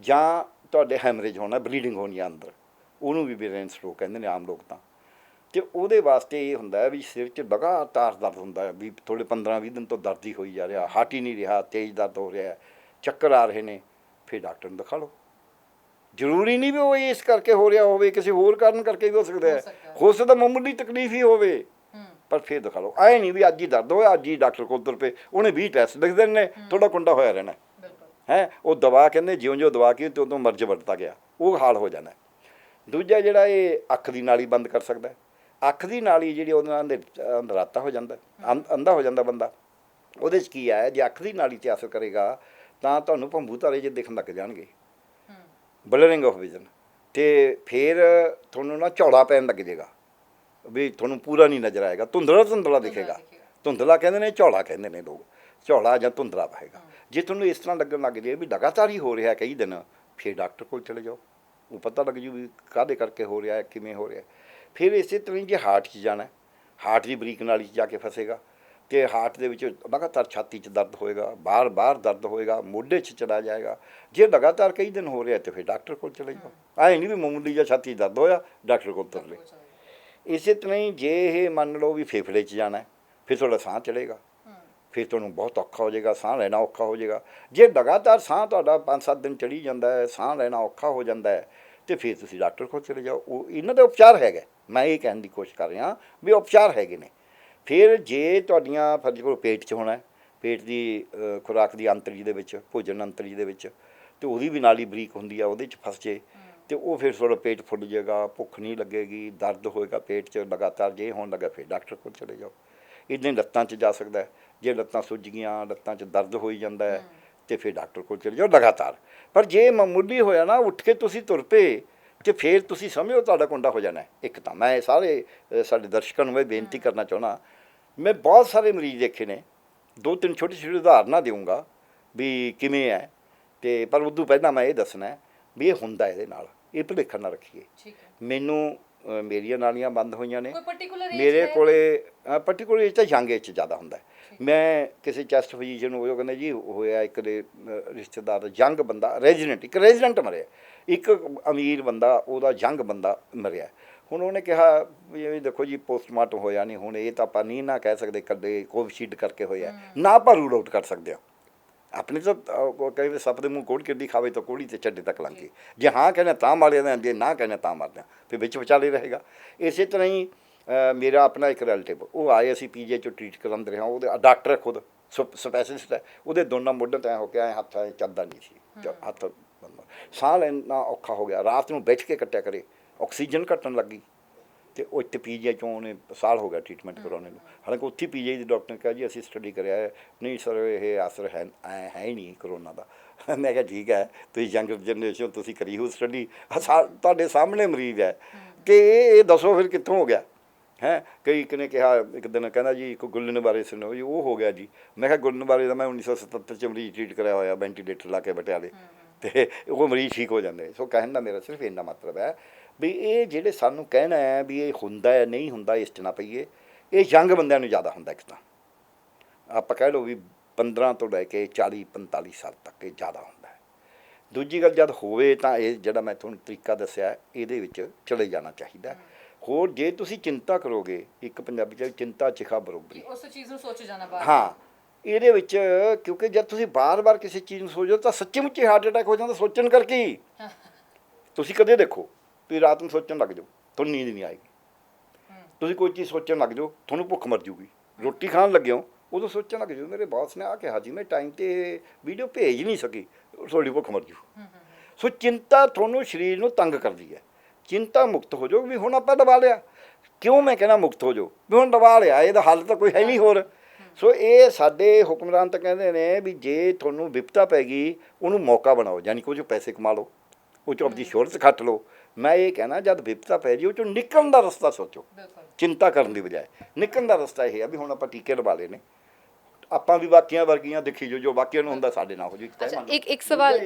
ਜਾਂ ਤੁਹਾਡੇ ਹੈਮਰੇਜ ਹੋਣਾ ਬਲੀਡਿੰਗ ਹੋਣੀ ਆ ਅੰਦਰ ਉਹਨੂੰ ਵੀ ਬ੍ਰੇਨ ਸਟ੍ਰੋਕ ਕਹਿੰਦੇ ਨੇ ਆਮ ਲੋਕ ਤਾਂ। ਤੇ ਉਹਦੇ ਵਾਸਤੇ ਇਹ ਹੁੰਦਾ ਵੀ ਸਿਰ 'ਚ ਲਗਾਤਾਰ ਦਰਦ ਹੁੰਦਾ ਹੈ ਵੀ ਥੋੜੇ 15 20 ਦਿਨ ਤੋਂ ਦਰਦ ਹੀ ਹੋਈ ਜਾ ਰਿਹਾ ਹਟ ਹੀ ਨਹੀਂ ਰਿਹਾ ਤੇਜ਼ ਦਰਦ ਹੋ ਰਿਹਾ ਚੱਕਰ ਆ ਰਹੇ ਨੇ ਫਿਰ ਡਾਕਟਰ ਨੂੰ ਦਿਖਾ ਲਓ। ਜ਼ਰੂਰੀ ਨਹੀਂ ਵੀ ਉਹ ਇਸ ਕਰਕੇ ਹੋ ਰਿਹਾ ਹੋਵੇ ਕਿਸੇ ਹੋਰ ਕਾਰਨ ਕਰਕੇ ਵੀ ਹੋ ਸਕਦਾ ਹੈ। ਹੈ। ਸਕਦਾ ਮਾਮੂਲੀ ਤਕਲੀਫ ਹੀ ਹੋਵੇ। ਪਰ ਫਿਰ ਦਿਖਾ ਲਓ। ਐ ਨਹੀਂ ਵੀ ਅੱਜ ਹੀ ਦਰਦ ਹੋਇਆ ਅੱਜ ਹੀ ਡਾਕਟਰ ਕੋਲ ਤੁਰ ਪਏ ਉਹਨੇ 20 ਟੈਸਟ ਲਿਖ ਦੇਣੇ ਨੇ ਤੁਹਾਡਾ ਕੁੰਡਾ ਹੋਇਆ ਰਹਿਣਾ। ਹੈ ਉਹ ਦਵਾ ਕਹਿੰਦੇ ਜਿਉਂ-ਜਿਉਂ ਦਵਾ ਕੀ ਤੇ ਉਦੋਂ ਮਰਜ ਵਰਤਾ ਗਿਆ। ਉਹ ਹਾਲ ਹੋ ਜਾਂਦਾ। ਦੂਜਾ ਜਿਹੜਾ ਇਹ ਅੱਖ ਦੀ ਨਾਲੀ ਬੰਦ ਕਰ ਸਕਦਾ। ਅੱਖ ਦੀ ਨਾਲੀ ਜਿਹੜੀ ਉਹਦੇ ਨਾਲ ਅੰਦਰਾਤਾ ਹੋ ਜਾਂਦਾ ਅੰਧ- ਹੋ ਜਾਂਦਾ ਬੰਦਾ। ਉਹਦੇ 'ਚ ਕੀ ਹੈ ਜੇ ਅੱਖ ਦੀ ਨਾਲੀ ਤੇ ਅਸਰ ਕਰੇਗਾ ਤਾਂ ਤੁਹਾਨੂੰ ਭੰਬੂ ਤਾਰੇ ਜੇ ਦਿਖਣ ਲੱਗ ਜਾਣਗੇ। ਬਲਰਿੰਗ ਆਫ ਵਿਜ਼ਨ ਤੇ ਫਿਰ ਤੁਹਾਨੂੰ ਨਾ ਝੌੜਾ ਪੈਣ ਲੱਗ ਜਾਏਗਾ। ਵੀ ਤੁਹਾਨੂੰ ਪੂਰਾ ਨਹੀਂ ਨਜ਼ਰ ਆਏਗਾ। ਧੁੰਦਲਾ ਧੁੰਦਲਾ ਦਿਖੇਗਾ। ਧੁੰਦਲਾ ਕਹਿੰਦੇ ਨੇ ਝੌਲਾ ਕਹਿੰਦੇ ਨੇ ਲੋਕ। ਝੋਲਾ ਜਾਂ ਧੁੰਦਲਾ ਪਏਗਾ ਜੇ ਤੁਹਾਨੂੰ ਇਸ ਤਰ੍ਹਾਂ ਲੱਗਣ ਲੱਗ ਜੇ ਵੀ ਲਗਾਤਾਰ ਹੀ ਹੋ ਰਿਹਾ ਕਈ ਦਿਨ, ਫਿਰ ਡਾਕਟਰ ਕੋਲ ਚਲੇ ਜਾਓ। ਉਹ ਪਤਾ ਲੱਗ ਜੂ ਵੀ ਕਾਹਦੇ ਕਰਕੇ ਹੋ ਰਿਹਾ ਹੈ, ਕਿਵੇਂ ਹੋ ਰਿਹਾ ਫਿਰ ਇਸੇ ਤਰ੍ਹਾਂ ਹੀ ਜੇ ਹਾਰਟ 'ਚ ਜਾਣਾ ਹਾਰਟ ਦੀ ਬਰੀਕ ਨਾਲੀ 'ਚ ਜਾ ਕੇ ਫਸੇਗਾ ਤੇ ਹਾਰਟ ਦੇ ਵਿੱਚ ਲਗਾਤਾਰ ਛਾਤੀ 'ਚ ਦਰਦ ਹੋਏਗਾ ਬਾਰ ਬਾਰ ਦਰਦ ਹੋਏਗਾ, ਮੋਢੇ 'ਚ ਚਲਾ ਜਾਏਗਾ। ਜੇ ਲਗਾਤਾਰ ਕਈ ਦਿਨ ਹੋ ਰਿਹਾ ਤੇ ਫਿਰ ਡਾਕਟਰ ਕੋਲ ਚਲੇ ਜਾਓ। ਐਂ ਨਹੀਂ ਵੀ ਮਾਮੂਲੀ ਜਿਹਾ ਛਾਤੀ 'ਚ ਦਰਦ ਹੋਇਆ, ਡਾਕਟਰ ਕੋਲ ਤੁਰ ਲਏ। ਇਸੇ ਤਰ੍ਹਾਂ ਹੀ ਜੇ ਇਹ ਮੰਨ ਲਓ ਵੀ ਫੇਫੜੇ 'ਚ ਜਾਣਾ ਫਿਰ ਤੁਹਾਡਾ ਸਾਹ ਚੜੇਗਾ ਫਿਰ ਤੁਹਾਨੂੰ ਬਹੁਤ ਔਖਾ ਹੋ ਜਾਏਗਾ, ਸਾਹ ਲੈਣਾ ਔਖਾ ਹੋ ਜਾਏਗਾ। ਜੇ ਲਗਾਤਾਰ ਸਾਹ ਤੁਹਾਡਾ 5-7 ਦਿਨ ਚੜੀ ਜਾਂਦਾ ਹੈ, ਸਾਹ ਲੈਣਾ ਔਖਾ ਹੋ ਜਾਂਦਾ ਹੈ, ਤੇ ਫਿਰ ਤੁਸੀਂ ਡਾਕਟਰ ਕੋਲ ਚਲੇ ਜਾਓ। ਉਹ ਇਹਨਾਂ ਦਾ ਉਪਚਾਰ ਹੈਗਾ। ਮੈਂ ਇਹ ਕਹਿਣ ਦੀ ਕੋਸ਼ਿਸ਼ ਕਰ ਰਿਹਾ ਵੀ ਉਪਚਾਰ ਹੈਗੇ ਨੇ। ਫਿਰ ਜੇ ਤੁਹਾਡੀਆਂ ਫਰਜ਼ ਕਰੋ ਪੇਟ 'ਚ ਹੋਣਾ ਪੇਟ ਦੀ ਖੁਰਾਕ ਦੀ ਅੰਤਰੀ ਦੇ ਵਿੱਚ, ਭੋਜਨ ਅੰਤਰੀ ਦੇ ਵਿੱਚ, ਤੇ ਉਹਦੀ ਵੀ ਨਾਲੀ ਬਰੀਕ ਹੁੰਦੀ ਆ, ਉਹਦੇ 'ਚ ਫਸ ਜੇ, ਤੇ ਉਹ ਫਿਰ ਤੁਹਾਡਾ ਪੇਟ ਫੁੱਲ ਜਾਏਗਾ, ਭੁੱਖ ਨਹੀਂ ਲੱਗੇਗੀ, ਦਰਦ ਹੋਏਗਾ ਪੇਟ 'ਚ ਲਗਾਤਾਰ ਜੇ ਹੋਣ ਲੱਗਾ, ਫਿਰ ਡਾਕਟਰ ਕੋਲ ਚਲੇ ਜਾਓ। ਇਦਾਂ ਹੀ ਲੱਤਾਂ 'ਚ ਜਾ ਸਕਦਾ ਹੈ। ਜੇ ਲੱਤਾਂ ਸੁੱਜ ਗਈਆਂ ਲੱਤਾਂ 'ਚ ਦਰਦ ਹੋਈ ਜਾਂਦਾ ਹੈ ਤੇ ਫਿਰ ਡਾਕਟਰ ਕੋਲ ਚਲੇ ਜਾਓ ਲਗਾਤਾਰ। ਪਰ ਜੇ ਮਾਮੂਲੀ ਹੋਇਆ ਨਾ ਉੱਠ ਕੇ ਤੁਸੀਂ ਤੁਰ ਪਏ ਤੇ ਫਿਰ ਤੁਸੀਂ ਸਮਝੋ ਤੁਹਾਡਾ ਕੁੰਡਾ ਹੋ ਜਾਣਾ। ਇੱਕ ਤਾਂ ਮੈਂ ਸਾਰੇ ਸਾਡੇ ਦਰਸ਼ਕਾਂ ਨੂੰ ਮੈਂ ਬੇਨਤੀ ਕਰਨਾ ਚਾਹੁੰਦਾ ਮੈਂ ਬਹੁਤ ਸਾਰੇ ਮਰੀਜ਼ ਦੇਖੇ ਨੇ। ਦੋ ਤਿੰਨ ਛੋਟੇ ਛੋਟੇ ਉਦਾਹਰਨਾਂ ਦੇਵਾਂਗਾ ਵੀ ਕਿਵੇਂ ਹੈ। ਤੇ ਪਰ ਉਦੋਂ ਪਹਿਲਾਂ ਮੈਂ ਇਹ ਦੱਸਣਾ ਵੀ ਇਹ ਹੁੰਦਾ ਇਹਦੇ ਨਾਲ। ਇਹ ਭੁਲੇਖਾ ਨਾ ਰੱਖੀਏ। ਮੈਨੂੰ ਮੇਰੀਆਂ ਨਾਲੀਆਂ ਬੰਦ ਹੋਈਆਂ ਨੇ। ਮੇਰੇ ਕੋਲੇ ਪਾਰਟਿਕੂਲਰ ਇਹ ਤਾਂ ਯੰਗ ਏਜ 'ਚ ਜ਼ਿਆਦਾ ਹੁੰਦਾ ਹੈ। ਮੈਂ ਕਿਸੇ ਚੈਸਟ ਫਿਜ਼ੀਸ਼ੀਅਨ ਨੂੰ ਉਹ ਕਹਿੰਦੇ ਜੀ ਹੋਇਆ ਇੱਕ ਦੇ ਰਿਸ਼ਤੇਦਾਰ ਦਾ ਯੰਗ ਬੰਦਾ ਰੈਜ਼ੀਡੈਂਟ ਇੱਕ ਰੈਜ਼ੀਡੈਂਟ ਮਰਿਆ। ਇੱਕ ਅਮੀਰ ਬੰਦਾ ਉਹਦਾ ਯੰਗ ਬੰਦਾ ਮਰਿਆ। ਹੁਣ ਉਹਨੇ ਕਿਹਾ ਵੀ ਦੇਖੋ ਜੀ ਪੋਸਟਮਾਰਟਮ ਹੋਇਆ ਨਹੀਂ ਹੁਣ ਇਹ ਤਾਂ ਆਪਾਂ ਨਹੀਂ ਨਾ ਕਹਿ ਸਕਦੇ ਕੱਲੇ ਕੋਵਿਸ਼ੀਲਡ ਕਰਕੇ ਹੋਇਆ। ਨਾ ਆਪਾਂ ਰੂਲ ਆਊਟ ਕਰ ਸਕਦੇ ਹਾਂ। ਆਪਣੇ ਤਾਂ ਕਹਿੰਦੇ ਸੱਪ ਦੇ ਮੂੰਹ ਕੋੜ ਕਿੱਡੀ ਖਾਵੇ ਤਾਂ ਕੋੜੀ ਤੇ ਚੱਡੇ ਤੱਕ ਲੰਘੇ। ਜੇ। ਹਾਂ ਕਹਿੰਦੇ ਤਾਂ ਮਾਰੇ ਦੇ ਜੇ ਨਾ ਕਹਿੰਦੇ ਤਾਂ ਮਾਰਦੇ ਫਿਰ ਵਿੱਚ ਵਿਚਾਲੇ ਰਹੇਗਾ। ਇਸੇ ਤਰ੍ਹਾਂ ਹੀ ਮੇਰਾ ਆਪਣਾ ਇੱਕ ਰਿਲੇਟਿਵ ਉਹ ਆਏ ਅਸੀਂ ਪੀਜੀ ਚੋਂ ਟ੍ਰੀਟ ਕਰਾਉਂਦੇ ਰਹੇ ਉਹਦੇ ਡਾਕਟਰ ਖੁਦ ਸਪੈਸ਼ਲਿਸਟ ਹੈ ਉਹਦੇ ਦੋਨਾਂ ਮੋਢਿਆਂ ਤੇ ਹੋ ਕੇ ਐਂ ਹੱਥ ਐਂ ਚੱਲਦਾ ਨਹੀਂ ਸੀ ਹੱਥ। ਸਾਹ ਲੈਣਾ ਔਖਾ ਹੋ ਗਿਆ ਰਾਤ ਨੂੰ ਬੈਠ ਕੇ ਕੱਟਿਆ ਕਰੇ ਆਕਸੀਜਨ ਘਟਣ ਲੱਗੀ ਤੇ ਉਹ ਇੱਥੇ ਪੀਜੀ ਚੋਂ ਉਹਨੇ ਸਾਲ ਹੋ ਗਿਆ ਟ੍ਰੀਟਮੈਂਟ ਕਰਾਉਣੇ ਨੂੰ। ਹਾਲਾਂਕਿ ਉੱਥੇ ਪੀਜੀ ਦੀ ਡਾਕਟਰ ਨੇ ਕਿਹਾ ਜੀ ਅਸੀਂ ਸਟੱਡੀ ਕਰਿਆ ਹੈ। ਨਹੀਂ ਸਰ ਇਹ ਅਸਰ ਹੈ ਹੈ ਹੀ ਨਹੀਂ ਕਰੋਨਾ ਦਾ। ਮੈਂ ਕਿਹਾ ਠੀਕ ਹੈ ਤੁਸੀਂ ਯੰਗ ਜਨਰੇਸ਼ਨ ਤੁਸੀਂ ਕਰੀ ਹੋ ਸਟੱਡੀ ਤੁਹਾਡੇ ਸਾਹਮਣੇ ਮਰੀਜ਼ ਹੈ। ਕਿ ਇਹ ਦੱਸੋ ਫਿਰ ਕਿੱਥੋਂ ਹੋ ਗਿਆ? ਹੈ? ਕਈ ਕਿਨੇ ਕਿਹਾ ਇੱਕ ਦਿਨ ਕਹਿੰਦਾ ਜੀ ਇੱਕ ਗੁੱਲਨ ਬਾਰੇ ਸੁਣੋ ਜੀ ਉਹ ਹੋ ਗਿਆ ਜੀ। ਮੈਂ ਕਿਹਾ ਗੁੱਲਨ ਬਾਰੇ ਦਾ ਮੈਂ 1977 ਚ ਮਰੀਜ਼ ਟ੍ਰੀਟ ਕਰਾਇਆ ਹੋਇਆ ਵੈਂਟੀਲੇਟਰ ਲਾ ਕੇ ਬਟਿਆਲੇ। ਤੇ ਉਹ ਮਰੀਜ਼ ਠੀਕ ਹੋ ਜਾਂਦੇ ਸੋ ਕਹਿਣ ਦਾ ਮੇਰਾ ਸਿਰਫ ਇੰਨਾ ਮਤਲਬ ਹੈ ਵੀ ਇਹ ਜਿਹੜੇ ਸਾਨੂੰ ਕਹਿਣਾ ਹੈ ਵੀ ਇਹ ਹੁੰਦਾ ਹੈ ਨਹੀਂ ਹੁੰਦਾ ਇਸ 'ਚ ਨਾ ਪਈਏ ਇਹ ਯੰਗ ਬੰਦਿਆਂ ਨੂੰ ਜ਼ਿਆਦਾ ਹੁੰਦਾ ਇੱਕ ਤਾਂ। ਆਪਾਂ ਕਹਿ ਲਓ ਵੀ 15 ਤੋਂ ਲੈ ਕੇ 40 45 ਸਾਲ ਤੱਕ ਇਹ ਜ਼ਿਆਦਾ ਹੁੰਦਾ ਹੈ। ਦੂਜੀ ਗੱਲ ਜਦ ਹੋਵੇ ਤਾਂ ਇਹ ਜਿਹੜਾ ਮੈਂ ਤੁਹਾਨੂੰ ਤਰੀਕਾ ਦੱਸਿਆ ਇਹਦੇ ਵਿੱਚ ਚਲੇ ਜਾਣਾ ਚਾਹੀਦਾ ਹੈ। ਹੋਰ ਜੇ ਤੁਸੀਂ ਚਿੰਤਾ ਕਰੋਗੇ ਇੱਕ ਪੰਜਾਬੀ ਚ ਚਿੰਤਾ ਚਿਖਾ ਬਰੋਬਰੀ ਉਸ ਚੀਜ਼ ਨੂੰ ਸੋਚ ਜਾਣਾ ਬਾਅਦ ਹਾਂ ਇਹਦੇ ਵਿੱਚ ਕਿਉਂਕਿ ਜਦ ਤੁਸੀਂ ਬਾਰ-ਬਾਰ ਕਿਸੇ ਚੀਜ਼ ਨੂੰ ਸੋਚੋ ਤਾਂ ਸੱਚੀ ਮੁੱਚੀ ਹਾਰਟ ਅਟੈਕ ਹੋ ਜਾਂਦਾ ਸੋਚਣ ਕਰਕੇ ਹੀ। ਤੁਸੀਂ ਕਦੇ ਦੇਖੋ ਵੀ ਰਾਤ ਨੂੰ ਸੋਚਣ ਲੱਗ ਜਾਓ ਤੁਹਾਨੂੰ ਨੀਂਦ ਨਹੀਂ ਆਏਗੀ। ਤੁਸੀਂ ਕੋਈ ਚੀਜ਼ ਸੋਚਣ ਲੱਗ ਜਾਓ ਤੁਹਾਨੂੰ ਭੁੱਖ ਮਰ ਜੂਗੀ ਰੋਟੀ ਖਾਣ ਲੱਗਿਓ ਉਦੋਂ ਸੋਚਣ ਲੱਗ ਜਾਓ ਮੇਰੇ ਬਾਸ ਨੇ ਆ ਕਿਹਾ ਜੀ ਮੈਂ ਟਾਈਮ ਤੇ ਵੀਡੀਓ ਭੇਜ ਨਹੀਂ ਸਕੀ ਤੁਹਾਡੀ ਭੁੱਖ ਮਰ ਜੂ। ਸੋ ਚਿੰਤਾ ਤੁਹਾਨੂੰ ਸਰੀਰ ਨੂੰ ਤੰਗ ਕਰਦੀ ਹੈ। ਚਿੰਤਾ ਮੁਕਤ ਹੋ ਜਾਓ ਵੀ ਹੁਣ ਆਪਾਂ ਦਬਾ ਲਿਆ। ਕਿਉਂ ਮੈਂ ਕਹਿੰਦਾ ਮੁਕਤ ਹੋ ਜਾਓ? ਵੀ ਹੁਣ ਦਬਾ ਲਿਆ ਇਹਦਾ ਹੱਲ ਤਾਂ ਕੋਈ ਹੈ ਨਹੀਂ ਹੋਰ। ਸੋ ਇਹ ਸਾਡੇ ਹੁਕਮਰਾਨ ਤਾਂ ਕਹਿੰਦੇ ਨੇ ਵੀ ਜੇ ਤੁਹਾਨੂੰ ਵਿਪਤਾ ਪੈ ਗਈ ਉਹਨੂੰ ਮੌਕਾ ਬਣਾਓ ਯਾਨੀ ਕਿ ਉਹ 'ਚੋਂ ਪੈਸੇ ਕਮਾ ਲਓ ਉਹ ਚੋਂ ਆਪਣੀ ਸ਼ੋਹਰਤ ਖੱਟ ਲਓ। ਮੈਂ ਇਹ ਕਹਿਣਾ ਜਦ ਵਿਪਤਾ ਪੈ ਜੀ ਉਹ ਚੋਂ ਨਿਕਲਣ ਦਾ ਰਸਤਾ ਸੋਚੋ। ਚਿੰਤਾ ਕਰਨ ਦੀ ਬਜਾਏ। ਨਿਕਲਣ ਦਾ ਰਸਤਾ ਇਹ ਹੈ ਵੀ ਹੁਣ ਆਪਾਂ ਟੀਕੇ ਲਵਾ ਲਏ ਨੇ। ਆਪਾਂ ਵੀ ਬਾਕੀਆਂ ਵਰਗੀਆਂ ਦੇਖੀ ਜੋ ਜੋ ਬਾਕੀਆਂ ਨੂੰ ਹੁੰਦਾ ਸਾਡੇ ਨਾਲ ਹੋ ਜੀ ਅੱਛਾ, ਇੱਕ- ਇੱਕ ਸਵਾਲ-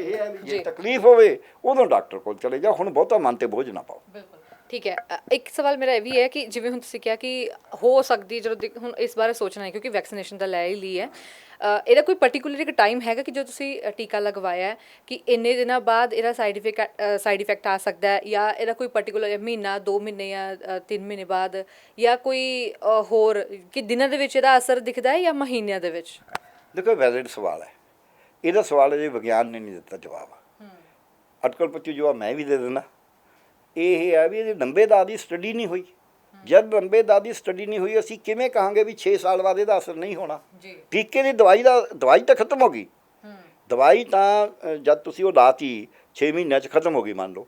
ਜੀ। ਤਕਲੀਫ ਹੋਵੇ ਉਦੋਂ ਡਾਕਟਰ ਕੋਲ ਚਲੇ ਜਾ ਹੁਣ ਬਹੁਤਾ ਮਨ ਤੇ ਬੋਝ ਨਾ ਪਾਓ। ਬਿਲਕੁਲ। ਠੀਕ ਹੈ ਅ, ਇੱਕ ਸਵਾਲ ਮੇਰਾ ਇਹ ਵੀ ਹੈ ਕਿ ਜਿਵੇਂ ਹੁਣ ਤੁਸੀਂ ਕਿਹਾ ਕਿ ਹੋ ਸਕਦੀ ਜਦੋਂ ਦੇਖ- ਹੁਣ ਇਸ ਬਾਰੇ ਸੋਚਣਾ ਹੈ ਕਿਉਂਕਿ ਵੈਕਸੀਨੇਸ਼ਨ ਤਾਂ ਲੈ ਹੀ ਲਈ ਹੈ ਅ, ਇਹਦਾ ਕੋਈ ਪਾਰਟਿਕੂਲਰ ਇੱਕ ਟਾਈਮ ਹੈਗਾ ਕਿ ਜੋ ਤੁਸੀਂ ਅ, ਟੀਕਾ ਲਗਵਾਇਆ ਹੈ ਕਿ ਇੰਨੇ ਦਿਨਾਂ ਬਾਅਦ ਇਹਦਾ ਸਾਈਡ ਇਫੈਕਟ ਸਾਈਡ ਇਫੈਕਟ ਆ ਸਕਦਾ ਹੈ ਜਾਂ ਇਹਦਾ ਕੋਈ ਪਾਰਟਿਕੂਲਰ ਮਹੀਨਾ 2 ਮਹੀਨੇ ਜਾਂ 3 ਮਹੀਨੇ ਬਾਅਦ ਜਾਂ ਕੋਈ ਅ, ਹੋਰ ਕਿ ਦਿਨਾਂ ਦੇ ਵਿੱਚ ਇਹਦਾ ਅਸਰ ਦਿਖਦਾ ਹੈ ਜਾਂ ਮਹੀਨਿਆਂ ਦੇ ਵਿੱਚ? ਦੇਖੋ ਵੈਲਿਡ ਸਵਾਲ ਹੈ। ਇਹਦਾ ਸਵਾਲ ਅਜੇ ਵਿਗਿਆਨ ਨੇ ਨਹੀਂ ਦਿੱਤਾ ਜਵਾਬ। ਅਟਕਲ ਪੱਚੀ ਜਵਾਬ ਮੈਂ ਵੀ ਦੇ ਦਿੰਦਾ। ਇਹ ਹੈ ਵੀ ਇਹਦੀ ਲੰਬੇ ਦਾਅ ਦੀ ਸਟੱਡੀ ਨਹੀਂ ਹੋਈ। ਜਦ ਲੰਬੇ ਦਾਅ ਦੀ ਸਟੱਡੀ ਨਹੀਂ ਹੋਈ ਅਸੀਂ ਕਿਵੇਂ ਕਹਾਂਗੇ ਵੀ 6 ਸਾਲ ਬਾਅਦ ਇਹਦਾ ਅਸਰ ਨਹੀਂ ਹੋਣਾ? ਜੀ। ਟੀਕੇ ਦੀ ਦਵਾਈ ਦਾ ਦਵਾਈ ਤਾਂ ਖਤਮ ਹੋ ਗਈ। ਦਵਾਈ ਤਾਂ ਜਦ ਤੁਸੀਂ ਉਹ ਲਾਤੀ 6 ਮਹੀਨਿਆਂ 'ਚ ਖਤਮ ਹੋ ਗਈ ਮੰਨ ਲਓ।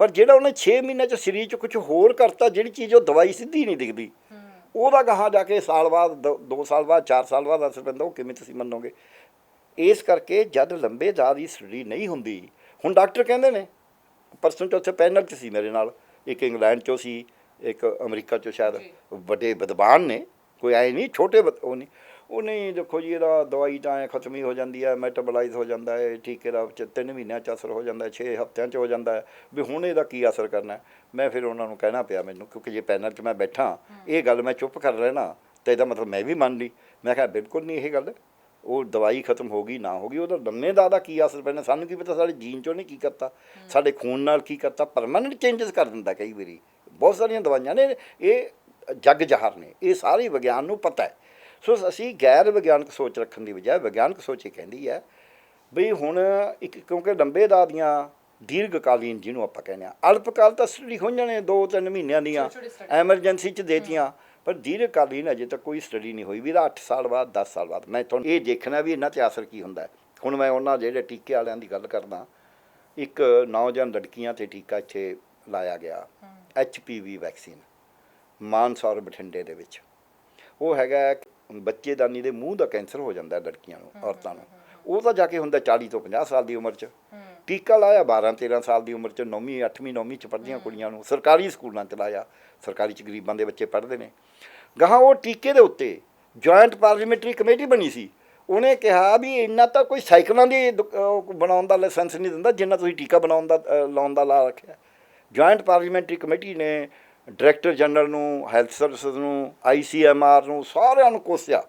ਪਰ ਜਿਹੜਾ ਉਹਨੇ 6 ਮਹੀਨਿਆਂ 'ਚ ਸਰੀਰ 'ਚ ਕੁਝ ਹੋਰ ਕਰਤਾ ਜਿਹੜੀ ਚੀਜ਼ ਉਹ ਦਵਾਈ ਸਿੱਧੀ ਨਹੀਂ ਦਿਖਦੀ। ਉਹਦਾ ਗਾਹਾਂ ਜਾ ਕੇ ਸਾਲ ਬਾਅਦ 2 ਸਾਲ ਬਾਅਦ 4 ਸਾਲ ਬਾਅਦ ਅਸਰ ਪੈਂਦਾ ਉਹ ਕਿਵੇਂ ਤੁਸੀਂ ਮੰਨੋਗੇ? ਇਸ ਕਰਕੇ ਜਦ ਲੰਬੇ ਦਾਅ ਦੀ ਸਟੱਡੀ ਨਹੀਂ ਹੁੰਦੀ ਹੁਣ ਡਾਕਟਰ ਕਹਿੰਦੇ ਨੇ ਪਰਸਨ ਚੌਥੇ ਪੈਨਲ 'ਚ ਸੀ ਮੇਰੇ ਨਾਲ। ਇੱਕ ਇੰਗਲੈਂਡ 'ਚੋਂ ਸੀ ਇੱਕ ਅਮਰੀਕਾ 'ਚੋਂ ਸ਼ਾਇਦ। ਵੱਡੇ ਵਿਦਵਾਨ ਨੇ ਕੋਈ ਐ ਨਹੀਂ ਛੋਟੇ ਉਹ ਨਹੀਂ। ਉਹ ਨਹੀਂ ਦੇਖੋ ਜੀ ਇਹਦਾ ਦਵਾਈ ਤਾਂ ਐਂ ਖਤਮ ਹੀ ਹੋ ਜਾਂਦੀ ਹੈ ਮੈਟਾਬੋਲਾਈਜ਼ ਹੋ ਜਾਂਦਾ ਹੈ ਟੀਕੇ ਦਾ ਚ ਤਿੰਨ ਮਹੀਨਿਆਂ ਚ ਅਸਰ ਹੋ ਜਾਂਦਾ ਹੈ 6 ਹਫ਼ਤਿਆਂ ਚ ਹੋ ਜਾਂਦਾ ਹੈ ਵੀ ਹੁਣ ਇਹਦਾ ਕੀ ਅਸਰ ਕਰਨਾ? ਮੈਂ ਫਿਰ ਉਹਨਾਂ ਨੂੰ ਕਹਿਣਾ ਪਿਆ ਮੈਨੂੰ ਕਿਉਂਕਿ ਜੇ ਪੈਨਲ 'ਚ ਮੈਂ ਬੈਠਾ ਇਹ ਗੱਲ ਮੈਂ ਚੁੱਪ ਕਰ ਰਹਿਣਾ ਤਾਂ ਇਹਦਾ ਮਤਲਬ ਮੈਂ ਵੀ ਮੰਨ ਲਈ। ਮੈਂ ਕਿਹਾ ਬਿਲਕੁਲ ਨਹੀਂ ਇਹ ਗੱਲ। ਉਹ ਦਵਾਈ ਖਤਮ ਹੋ ਗਈ ਨਾ ਹੋ ਗਈ ਉਹਦਾ ਲੰਮੇ ਦਾ ਦਾ ਕੀ ਅਸਰ ਪੈਣਾ? ਸਾਨੂੰ ਕੀ ਪਤਾ ਸਾਡੇ ਜੀਨ ਚੋਂ ਨੇ ਕੀ ਕਰਤਾ? ਸਾਡੇ ਖੂਨ ਨਾਲ ਕੀ ਕਰਤਾ? ਪਰਮਾਨੈਂਟ ਚੇਂਜਸ ਕਰ ਦਿੰਦਾ ਕਈ ਵਾਰੀ। ਬਹੁਤ ਸਾਰੀਆਂ ਦਵਾਈਆਂ ਨੇ ਇਹ ਜੱਗ ਜਹਰ ਨੇ। ਇਹ ਸਾਰੇ ਵਿਗਿਆਨ ਨੂੰ ਪਤਾ ਹੈ। ਸੋ ਅਸੀਂ ਗੈਰ ਵਿਗਿਆਨਕ ਸੋਚ ਰੱਖਣ ਦੀ ਬਜਾਏ ਵਿਗਿਆਨਕ ਸੋਚ ਇਹ ਕਹਿੰਦੀ ਹੈ ਬਈ ਹੁਣ ਇੱਕ ਕਿਉਂਕਿ ਲੰਬੇ ਦਾ ਦੀਆਂ ਦੀਰਘਕਾਲੀਨ ਜਿਹਨੂੰ ਆਪਾਂ ਕਹਿੰਦੇ ਆ ਅਲਪਕਾਲ ਤਾਂ ਸਟੱਡੀ ਹੋ ਜਾਣੇ 2-3 ਮਹੀਨਿਆਂ ਦੀਆਂ। ਐਮਰਜੈਂਸੀ ਚ ਦੇਤੀਆਂ ਪਰ ਦੀਰਘਕਾਲੀਨ ਅਜੇ ਤੱਕ ਕੋਈ ਸਟੱਡੀ ਨਹੀਂ ਹੋਈ ਵੀਰਾ 8 ਸਾਲ ਬਾਅਦ 10 ਸਾਲ ਬਾਅਦ। ਮੈਂ ਤੁਹਾਨੂੰ ਇਹ ਦੇਖਣਾ ਵੀ ਇਹਨਾਂ ਤੇ ਅਸਰ ਕੀ ਹੁੰਦਾ ਹੁਣ ਮੈਂ ਉਹਨਾਂ ਜਿਹੜੇ ਟੀਕੇ ਵਾਲਿਆਂ ਦੀ ਗੱਲ ਕਰਦਾ ਇੱਕ ਨੌਜਵਾਨ ਲੜਕੀਆਂ ਤੇ ਟੀਕਾ ਇੱਥੇ ਲਾਇਆ ਗਿਆ ਐਚਪੀਵੀ ਵੈਕਸੀਨ ਮਾਨਸੌਰ ਬਠਿੰਡੇ ਦੇ ਵਿੱਚ। ਉਹ ਹੈਗਾ ਬੱਚੇਦਾਨੀ ਦੇ ਮੂੰਹ ਦਾ ਕੈਂਸਰ ਹੋ ਜਾਂਦਾ ਲੜਕੀਆਂ ਨੂੰ ਔਰਤਾਂ ਨੂੰ। ਉਹ ਤਾਂ ਜਾ ਕੇ ਹੁੰਦਾ 40 ਤੋਂ 50 ਸਾਲ ਦੀ ਉਮਰ 'ਚ। ਟੀਕਾ ਲਾਇਆ 12 13 ਸਾਲ ਦੀ ਉਮਰ 'ਚ 9ਵੀਂ 8ਵੀਂ 9ਵੀਂ 'ਚ ਪੜ੍ਹਦੀਆਂ ਕੁੜੀਆਂ ਨੂੰ। ਸਰਕਾਰੀ ਸਕੂਲਾਂ 'ਚ ਲਾਇਆ। ਸਰਕਾਰੀ 'ਚ ਗਰੀਬਾਂ ਦੇ ਬੱਚੇ ਪੜ੍ਹਦੇ ਨੇ। ਗਾਹਾਂ ਉਹ ਟੀਕੇ ਦੇ ਉੱਤੇ ਜੁਆਇੰਟ ਪਾਰਲੀਮੈਂਟਰੀ ਕਮੇਟੀ ਬਣੀ ਸੀ। ਉਹਨੇ ਕਿਹਾ ਵੀ ਇੰਨਾ ਤਾਂ ਕੋਈ ਸਾਈਕਲਾਂ ਦੀ ਦੁ- ਬਣਾਉਣ ਦਾ ਲਾਇਸੈਂਸ ਨਹੀਂ ਦਿੰਦਾ ਜਿੰਨਾ ਤੁਸੀਂ ਟੀਕਾ ਬਣਾਉਣ ਦਾ ਲਾਉਣ ਦਾ ਲਾ ਰੱਖਿਆ। ਜੁਆਇੰਟ ਪਾਰਲੀਮੈਂਟਰੀ ਕਮੇਟੀ ਨੇ ਡਾਇਰੈਕਟਰ ਜਨਰਲ ਨੂੰ, ਹੈਲਥ ਸਰਵਿਸਿਜ਼ ਨੂੰ ਆਈਸੀਐਮਆਰ ਨੂੰ ਸਾਰਿਆਂ ਨੂੰ ਕੋਸਿਆ।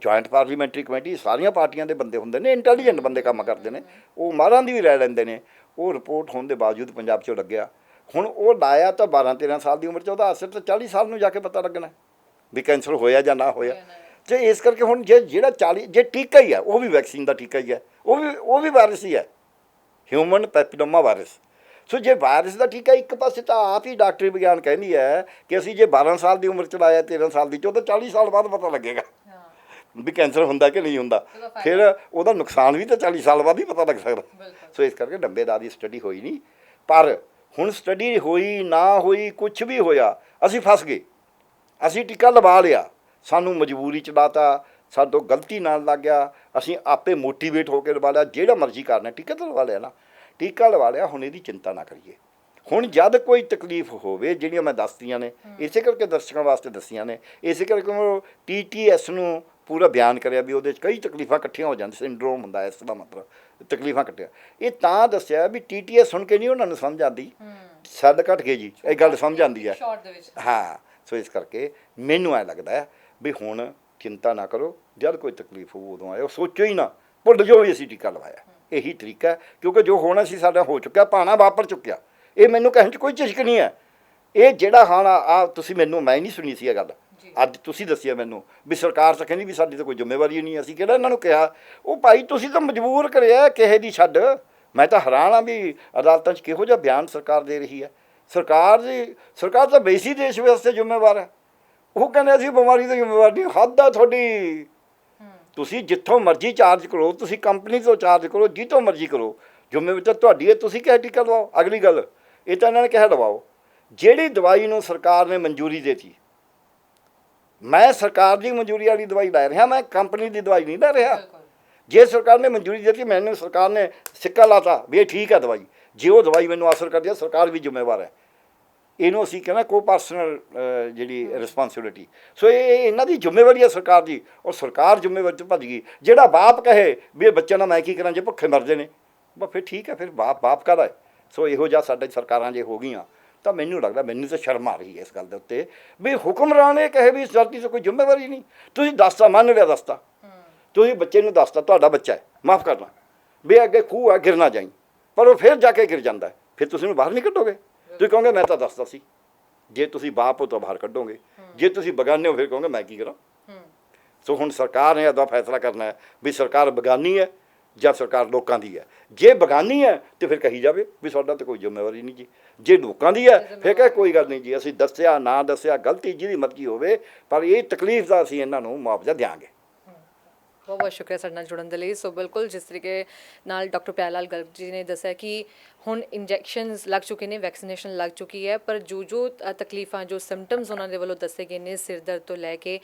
ਜੁਆਇੰਟ ਪਾਰਲੀਮੈਂਟਰੀ ਕਮੇਟੀ ਸਾਰੀਆਂ ਪਾਰਟੀਆਂ ਦੇ ਬੰਦੇ ਹੁੰਦੇ ਨੇ, ਇੰਟੈਲੀਜੈਂਟ ਬੰਦੇ ਕੰਮ ਕਰਦੇ ਨੇ। ਉਹ ਮਾਰਾਂ ਦੀ ਵੀ ਲੈ ਲੈਂਦੇ ਨੇ। ਉਹ ਰਿਪੋਰਟ ਹੋਣ ਦੇ ਬਾਵਜੂਦ ਪੰਜਾਬ 'ਚੋਂ ਲੱਗਿਆ। ਹੁਣ ਉਹ ਲਾਇਆ ਤਾਂ 12 13 ਸਾਲ ਦੀ ਉਮਰ 'ਚ, ਉਹਦਾ ਅਸਰ ਤਾਂ 40 ਸਾਲ ਨੂੰ ਜਾ ਕੇ ਪਤਾ ਲੱਗਣਾ। ਵੀ ਕੈਂਸਰ ਹੋਇਆ ਜਾਂ ਨਾ ਹੋਇਆ। ਤੇ ਇਸ ਕਰਕੇ ਹੁਣ ਜੇ ਜਿਹੜਾ 40 ਜੇ ਟੀਕਾ ਹੀ ਹੈ ਉਹ ਵੀ ਵੈਕਸੀਨ ਦਾ ਟੀਕਾ ਹੀ ਹੈ ਉਹ ਵੀ ਉਹ ਵੀ ਵਾਇਰਸ ਹੀ ਹੈ ਹਿਊਮਨ ਪੈਪਿਲੋਮਾ ਵਾਇਰਸ ਸੋ ਜੇ ਵਾਇਰਸ ਦਾ ਟੀਕਾ ਇੱਕ ਪਾਸੇ ਤਾਂ ਆਪ ਹੀ ਡਾਕਟਰੀ ਵਿਗਿਆਨ ਕਹਿੰਦੀ ਹੈ ਕਿ ਅਸੀਂ ਜੇ 12 ਸਾਲ ਦੀ ਉਮਰ ਚ ਲਾਇਆ 13 ਸਾਲ ਦੀ ਚ ਉਹ ਤਾਂ 40 ਸਾਲ ਬਾਅਦ ਪਤਾ ਲੱਗੇਗਾ। ਵੀ ਕੈਂਸਰ ਹੁੰਦਾ ਕਿ ਨਹੀਂ ਹੁੰਦਾ। ਫਿਰ ਉਹਦਾ ਨੁਕਸਾਨ ਵੀ ਤਾਂ 40 ਸਾਲ ਬਾਅਦ ਹੀ ਪਤਾ ਲੱਗ ਸਕਦਾ। ਸੋ ਇਸ ਕਰਕੇ ਡੰਬੇ ਦਾ ਦੀ ਸਟੱਡੀ ਹੋਈ ਨਹੀਂ। ਪਰ ਹੁਣ ਸਟੱਡੀ ਹੋਈ ਨਾ ਹੋਈ ਕੁਝ ਵੀ ਹੋਇਆ ਅਸੀਂ ਫਸ ਗਏ। ਅਸੀਂ ਟੀਕਾ ਲਵਾ ਲਿਆ। ਸਾਨੂੰ ਮਜਬੂਰੀ ਚ ਲਾਤਾ ਸਾਡੋਂ ਗਲਤੀ ਨਾਲ ਲੱਗ ਗਿਆ। ਅਸੀਂ ਆਪੇ ਮੋਟੀਵੇਟ ਹੋ ਕੇ ਲਵਾ ਲਿਆ। ਜਿਹੜਾ ਮਰਜ਼ੀ ਕਰਨਾ ਟੀਕਾ ਤਾਂ ਲਵਾ ਲਿਆ ਨਾ। ਟੀਕਾ ਲਵਾ ਲਿਆ ਹੁਣ ਇਹਦੀ ਚਿੰਤਾ ਨਾ ਕਰੀਏ। ਹੁਣ ਜਦ ਕੋਈ ਤਕਲੀਫ ਹੋਵੇ ਜਿਹੜੀਆਂ ਮੈਂ ਦੱਸਤੀਆਂ ਨੇ ਇਸੇ ਕਰਕੇ ਦਰਸ਼ਕਾਂ ਵਾਸਤੇ ਦੱਸੀਆਂ ਨੇ ਇਸੇ ਕਰਕੇ ਉਹ ਟੀਟੀਐਸ ਨੂੰ ਪੂਰਾ ਬਿਆਨ ਕਰਿਆ ਵੀ ਉਹਦੇ 'ਚ ਕਈ ਤਕਲੀਫਾਂ ਇਕੱਠੀਆਂ ਹੋ ਜਾਂਦੀਆਂ ਸਿੰਡਰੋਮ ਹੁੰਦਾ ਇਸ ਦਾ ਮਤਲਬ ਤਕਲੀਫਾਂ ਇਕੱਠੀਆਂ। ਇਹ ਤਾਂ ਦੱਸਿਆ ਵੀ ਟੀਟੀਐਸ ਸੁਣ ਕੇ ਨਹੀਂ ਉਹਨਾਂ ਨੂੰ ਸਮਝ ਆਉਂਦੀ। ਸੱਦ ਘਟ ਗਏ ਜੀ ਇਹ ਗੱਲ ਸਮਝ ਆਉਂਦੀ ਹੈ। ਵਿੱਚ। ਹਾਂ। ਸੋ ਇਸ ਕਰਕੇ ਮੈਨੂੰ ਐ ਲੱਗਦਾ ਹੈ ਵੀ ਹੁਣ ਚਿੰਤਾ ਨਾ ਕਰੋ ਜਦ ਕੋਈ ਤਕਲੀਫ ਹੋਊ ਉਦੋਂ ਆਇਓ ਸੋਚੋ ਹੀ ਨਾ ਭੁੱਲ ਜਾਓ ਵੀ ਅਸੀਂ ਟੀਕਾ ਲਵਾਇਆ। ਇਹੀ ਤਰੀਕਾ ਕਿਉਂਕਿ ਜੋ ਹੋਣਾ ਸੀ ਸਾਡਾ ਹੋ ਚੁੱਕਿਆ ਪਾਣਾ ਵਾਪਰ ਚੁੱਕਿਆ ਇਹ ਮੈਨੂੰ ਕਹਿਣ 'ਚ ਕੋਈ ਝਿਜਕ ਨਹੀਂ ਹੈ। ਇਹ ਜਿਹੜਾ ਹਾਂ ਆ ਤੁਸੀਂ ਮੈਨੂੰ ਮੈਂ ਨਹੀਂ ਸੁਣੀ ਸੀ ਇਹ ਗੱਲ। ਅੱਜ ਤੁਸੀਂ ਦੱਸਿਆ ਮੈਨੂੰ ਵੀ ਸਰਕਾਰ ਤਾਂ ਕਹਿੰਦੀ ਵੀ ਸਾਡੀ ਤਾਂ ਕੋਈ ਜ਼ਿੰਮੇਵਾਰੀ ਨਹੀਂ ਅਸੀਂ ਕਿਹੜਾ ਇਹਨਾਂ ਨੂੰ ਕਿਹਾ? ਉਹ ਭਾਈ ਤੁਸੀਂ ਤਾਂ ਮਜਬੂਰ ਕਰਿਆ ਕਿਸੇ ਦੀ ਛੱਡ। ਮੈਂ ਤਾਂ ਹੈਰਾਨ ਆ ਵੀ ਅਦਾਲਤਾਂ 'ਚ ਕਿਹੋ ਜਿਹਾ ਬਿਆਨ ਸਰਕਾਰ ਦੇ ਰਹੀ ਹੈ। ਸਰਕਾਰ ਦੀ ਸਰਕਾਰ ਤਾਂ ਬੇਸੀ ਦੇਸ਼ ਵਾਸਤੇ ਜ਼ਿੰਮੇਵਾਰ ਹੈ। ਉਹ ਕਹਿੰਦੇ ਅਸੀਂ ਬਿਮਾਰੀ ਤੋਂ ਜ਼ਿੰਮੇਵਾਰ ਨਹੀਂ ਹੱਦ ਆ ਤੁਹਾਡੀ। ਤੁਸੀਂ ਜਿੱਥੋਂ ਮਰਜ਼ੀ ਚਾਰਜ ਕਰੋ ਤੁਸੀਂ ਕੰਪਨੀ ਤੋਂ ਚਾਰਜ ਕਰੋ ਜਿੱਥੋਂ ਮਰਜ਼ੀ ਕਰੋ। ਜ਼ਿੰਮੇਵਾਰੀ ਤਾਂ ਤੁਹਾਡੀ ਹੈ ਤੁਸੀਂ ਕਿਹ ਟੀਕਾ ਲਵਾਓ ਅਗਲੀ ਗੱਲ ਇਹ ਤਾਂ ਇਹਨਾਂ ਨੇ ਕਿਹਾ ਲਵਾਓ ਜਿਹੜੀ ਦਵਾਈ ਨੂੰ ਸਰਕਾਰ ਨੇ ਮਨਜ਼ੂਰੀ ਦੇਤੀ। ਮੈਂ ਸਰਕਾਰ ਦੀ ਮਨਜ਼ੂਰੀ ਵਾਲੀ ਦਵਾਈ ਲੈ ਰਿਹਾ ਮੈਂ ਕੰਪਨੀ ਦੀ ਦਵਾਈ ਨਹੀਂ ਲੈ ਰਿਹਾ। ਜੇ ਸਰਕਾਰ ਨੇ ਮਨਜ਼ੂਰੀ ਦਿੱਤੀ ਮੈਨੂੰ ਸਰਕਾਰ ਨੇ ਸਿੱਕਾ ਲਾਤਾ ਵੀ ਇਹ ਠੀਕ ਹੈ ਦਵਾਈ। ਜੇ ਉਹ ਦਵਾਈ ਮੈਨੂੰ ਅਸਰ ਕਰਦੀ ਹੈ ਸਰਕਾਰ ਵੀ ਜ਼ਿੰਮੇਵਾਰ ਹੈ। ਇਹਨੂੰ ਅਸੀਂ ਕਹਿੰਦਾ ਕੋ ਪਰਸਨਲ ਜਿਹੜੀ ਰਿਸਪਾਂਸਿਬਿਲਿਟੀ ਸੋ ਇਹ ਇਹ ਇਹਨਾਂ ਦੀ ਜ਼ਿੰਮੇਵਾਰੀ ਹੈ ਸਰਕਾਰ ਦੀ ਔਰ ਸਰਕਾਰ ਜ਼ਿੰਮੇਵਾਰੀ ਤੋਂ ਭੱਜ ਗਈ। ਜਿਹੜਾ ਬਾਪ ਕਹੇ ਵੀ ਇਹ ਬੱਚਿਆਂ ਨਾਲ ਮੈਂ ਕੀ ਕਰਾਂ ਜੇ ਭੁੱਖੇ ਮਰਦੇ ਨੇ ਬਸ ਫਿਰ ਠੀਕ ਹੈ ਫਿਰ ਬਾਪ ਬਾਪ ਕਾਹਦਾ ਹੈ? ਸੋ ਇਹੋ ਜਿਹਾ ਸਾਡੇ ਸਰਕਾਰਾਂ ਜੇ ਹੋ ਗਈਆਂ ਤਾਂ ਮੈਨੂੰ ਲੱਗਦਾ ਮੈਨੂੰ ਤਾਂ ਸ਼ਰਮ ਆ ਰਹੀ ਹੈ ਇਸ ਗੱਲ ਦੇ ਉੱਤੇ। ਵੀ ਹੁਕਮਰਾਨ ਇਹ ਕਹੇ ਵੀ ਇਸ ਧਰਤੀ 'ਤੇ ਕੋਈ ਜ਼ਿੰਮੇਵਾਰੀ ਨਹੀਂ। ਤੁਸੀਂ ਦੱਸਤਾ ਮੰਨ ਲਿਆ ਦੱਸਤਾ। ਤੁਸੀਂ ਬੱਚੇ ਨੂੰ ਦੱਸਤਾ ਤੁਹਾਡਾ ਬੱਚਾ ਹੈ ਮਾਫ ਕਰਨਾ। ਵੀ ਅੱਗੇ ਖੂਹ ਆ ਗਿਰ ਨਾ ਜਾਈ। ਪਰ ਉਹ ਫਿਰ ਜਾ ਕੇ ਗਿਰ ਜਾਂਦਾ ਫਿਰ ਤੁਸੀਂ ਉਹਨੂੰ ਬਾਹਰ ਨਹੀਂ ਕੱਢੋਗੇ। ਤੁਸੀਂ ਕਹੋਗੇ, ਮੈਂ ਤਾਂ ਦੱਸਦਾ ਸੀ। ਜੇ ਤੁਸੀਂ ਬਾਪ ਹੋ ਤਾਂ ਬਾਹਰ ਕੱਢੋਗੇ। ਜੇ ਤੁਸੀਂ ਬਗਾਨੇ ਹੋ, ਫਿਰ ਕਹੋਗੇ, ਮੈਂ ਕੀ ਕਰਾਂ? ਸੋ ਹੁਣ ਸਰਕਾਰ ਨੇ ਇਹਦਾ ਫੈਸਲਾ ਕਰਨਾ ਹੈ ਵੀ ਸਰਕਾਰ ਬਗਾਨੀ ਹੈ ਜਾਂ ਸਰਕਾਰ ਲੋਕਾਂ ਦੀ ਹੈ। ਜੇ ਬਗਾਨੀ ਹੈ, ਤੇ ਫਿਰ ਕਹੀ ਜਾਵੇ ਵੀ ਸਾਡਾ ਤਾਂ ਕੋਈ ਜ਼ਿੰਮੇਵਾਰੀ ਨਹੀਂ ਜੀ। ਜੇ ਲੋਕਾਂ ਦੀ ਹੈ, ਫਿਰ ਕਹੇ, ਕੋਈ ਗੱਲ ਨਹੀਂ ਜੀ, ਅਸੀਂ ਦੱਸਿਆ, ਨਾ ਦੱਸਿਆ, ਗਲਤੀ ਜਿਹਦੀ ਮਰਜ਼ੀ ਹੋਵੇ, ਪਰ ਇਹ ਤਕਲੀਫ ਦਾ ਅਸੀਂ ਇਹਨਾਂ ਨੂੰ ਮੁਆਵਜ਼ਾ ਦਿਆਂਗੇ। ਬਹੁਤ ਬਹੁਤ ਸ਼ੁਕਰੀਆ ਸਾਡੇ ਨਾਲ ਜੁੜਨ ਦੇ ਲਈ। ਸੋ ਬਿਲਕੁਲ ਜਿਸ ਤਰੀਕੇ ਨਾਲ ਡਾਕਟਰ ਪਿਆਲਾਲ ਗਰਗ ਜੀ ਨੇ ਦੱਸਿਆ ਕਿ ਹੁਣ ਇੰਜੈਕਸ਼ਨਸ ਲੱਗ ਚੁੱਕੇ ਨੇ ਵੈਕਸੀਨੇਸ਼ਨ ਲੱਗ ਚੁੱਕੀ ਹੈ, ਪਰ ਜੋ ਜੋ ਤਕਲੀਫਾਂ, ਜੋ ਸਿੰਪਟਮਸ ਉਹਨਾਂ ਦੇ ਵੱਲੋਂ ਦੱਸੇ ਗਏ ਨੇ, ਸਿਰ ਦਰਦ ਤੋਂ ਲੈ ਕੇ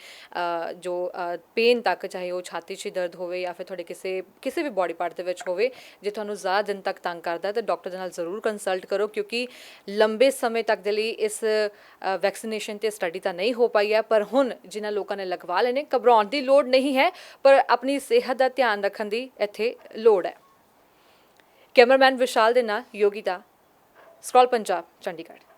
ਜੋ ਪੇਨ ਤੱਕ, ਚਾਹੇ ਉਹ ਛਾਤੀ 'ਚ ਹੀ ਦਰਦ ਹੋਵੇ ਜਾਂ ਫਿਰ ਤੁਹਾਡੇ ਕਿਸੇ ਕਿਸੇ ਵੀ ਬਾਡੀ ਪਾਰਟ ਦੇ ਵਿੱਚ ਹੋਵੇ, ਜੇ ਤੁਹਾਨੂੰ ਜ਼ਿਆਦਾ ਦਿਨ ਤੱਕ ਤੰਗ ਕਰਦਾ ਤਾਂ ਡਾਕਟਰ ਦੇ ਨਾਲ ਜ਼ਰੂਰ ਕੰਸਲਟ ਕਰੋ, ਕਿਉਂਕਿ ਲੰਬੇ ਸਮੇਂ ਤੱਕ ਦੇ ਲਈ ਇਸ ਵੈਕਸੀਨੇਸ਼ਨ ਤੇ ਸਟੱਡੀ ਤਾਂ ਨਹੀਂ ਹੋ ਪਾਈ ਹੈ, ਪਰ ਹੁਣ ਜਿਨ੍ਹਾਂ ਲੋਕਾਂ ਨੇ ਲਗਵਾ ਲਏ ਨੇ, ਘਬਰਾਉਣ ਦੀ ਲੋੜ ਨਹੀਂ ਹੈ, ਪਰ ਆਪਣੀ ਸਿਹਤ ਦਾ ਧਿਆਨ ਰੱਖਣ ਦੀ ਇੱਥੇ ਲੋੜ ਹੈ। ਕੈਮਰਾਮੈਨ ਵਿਸ਼ਾਲ ਦੇ ਨਾਲ ਯੋਗਿਤਾ। ਸਕ੍ਰੋਲ ਪੰਜਾਬ ਚੰਡੀਗੜ੍ਹ।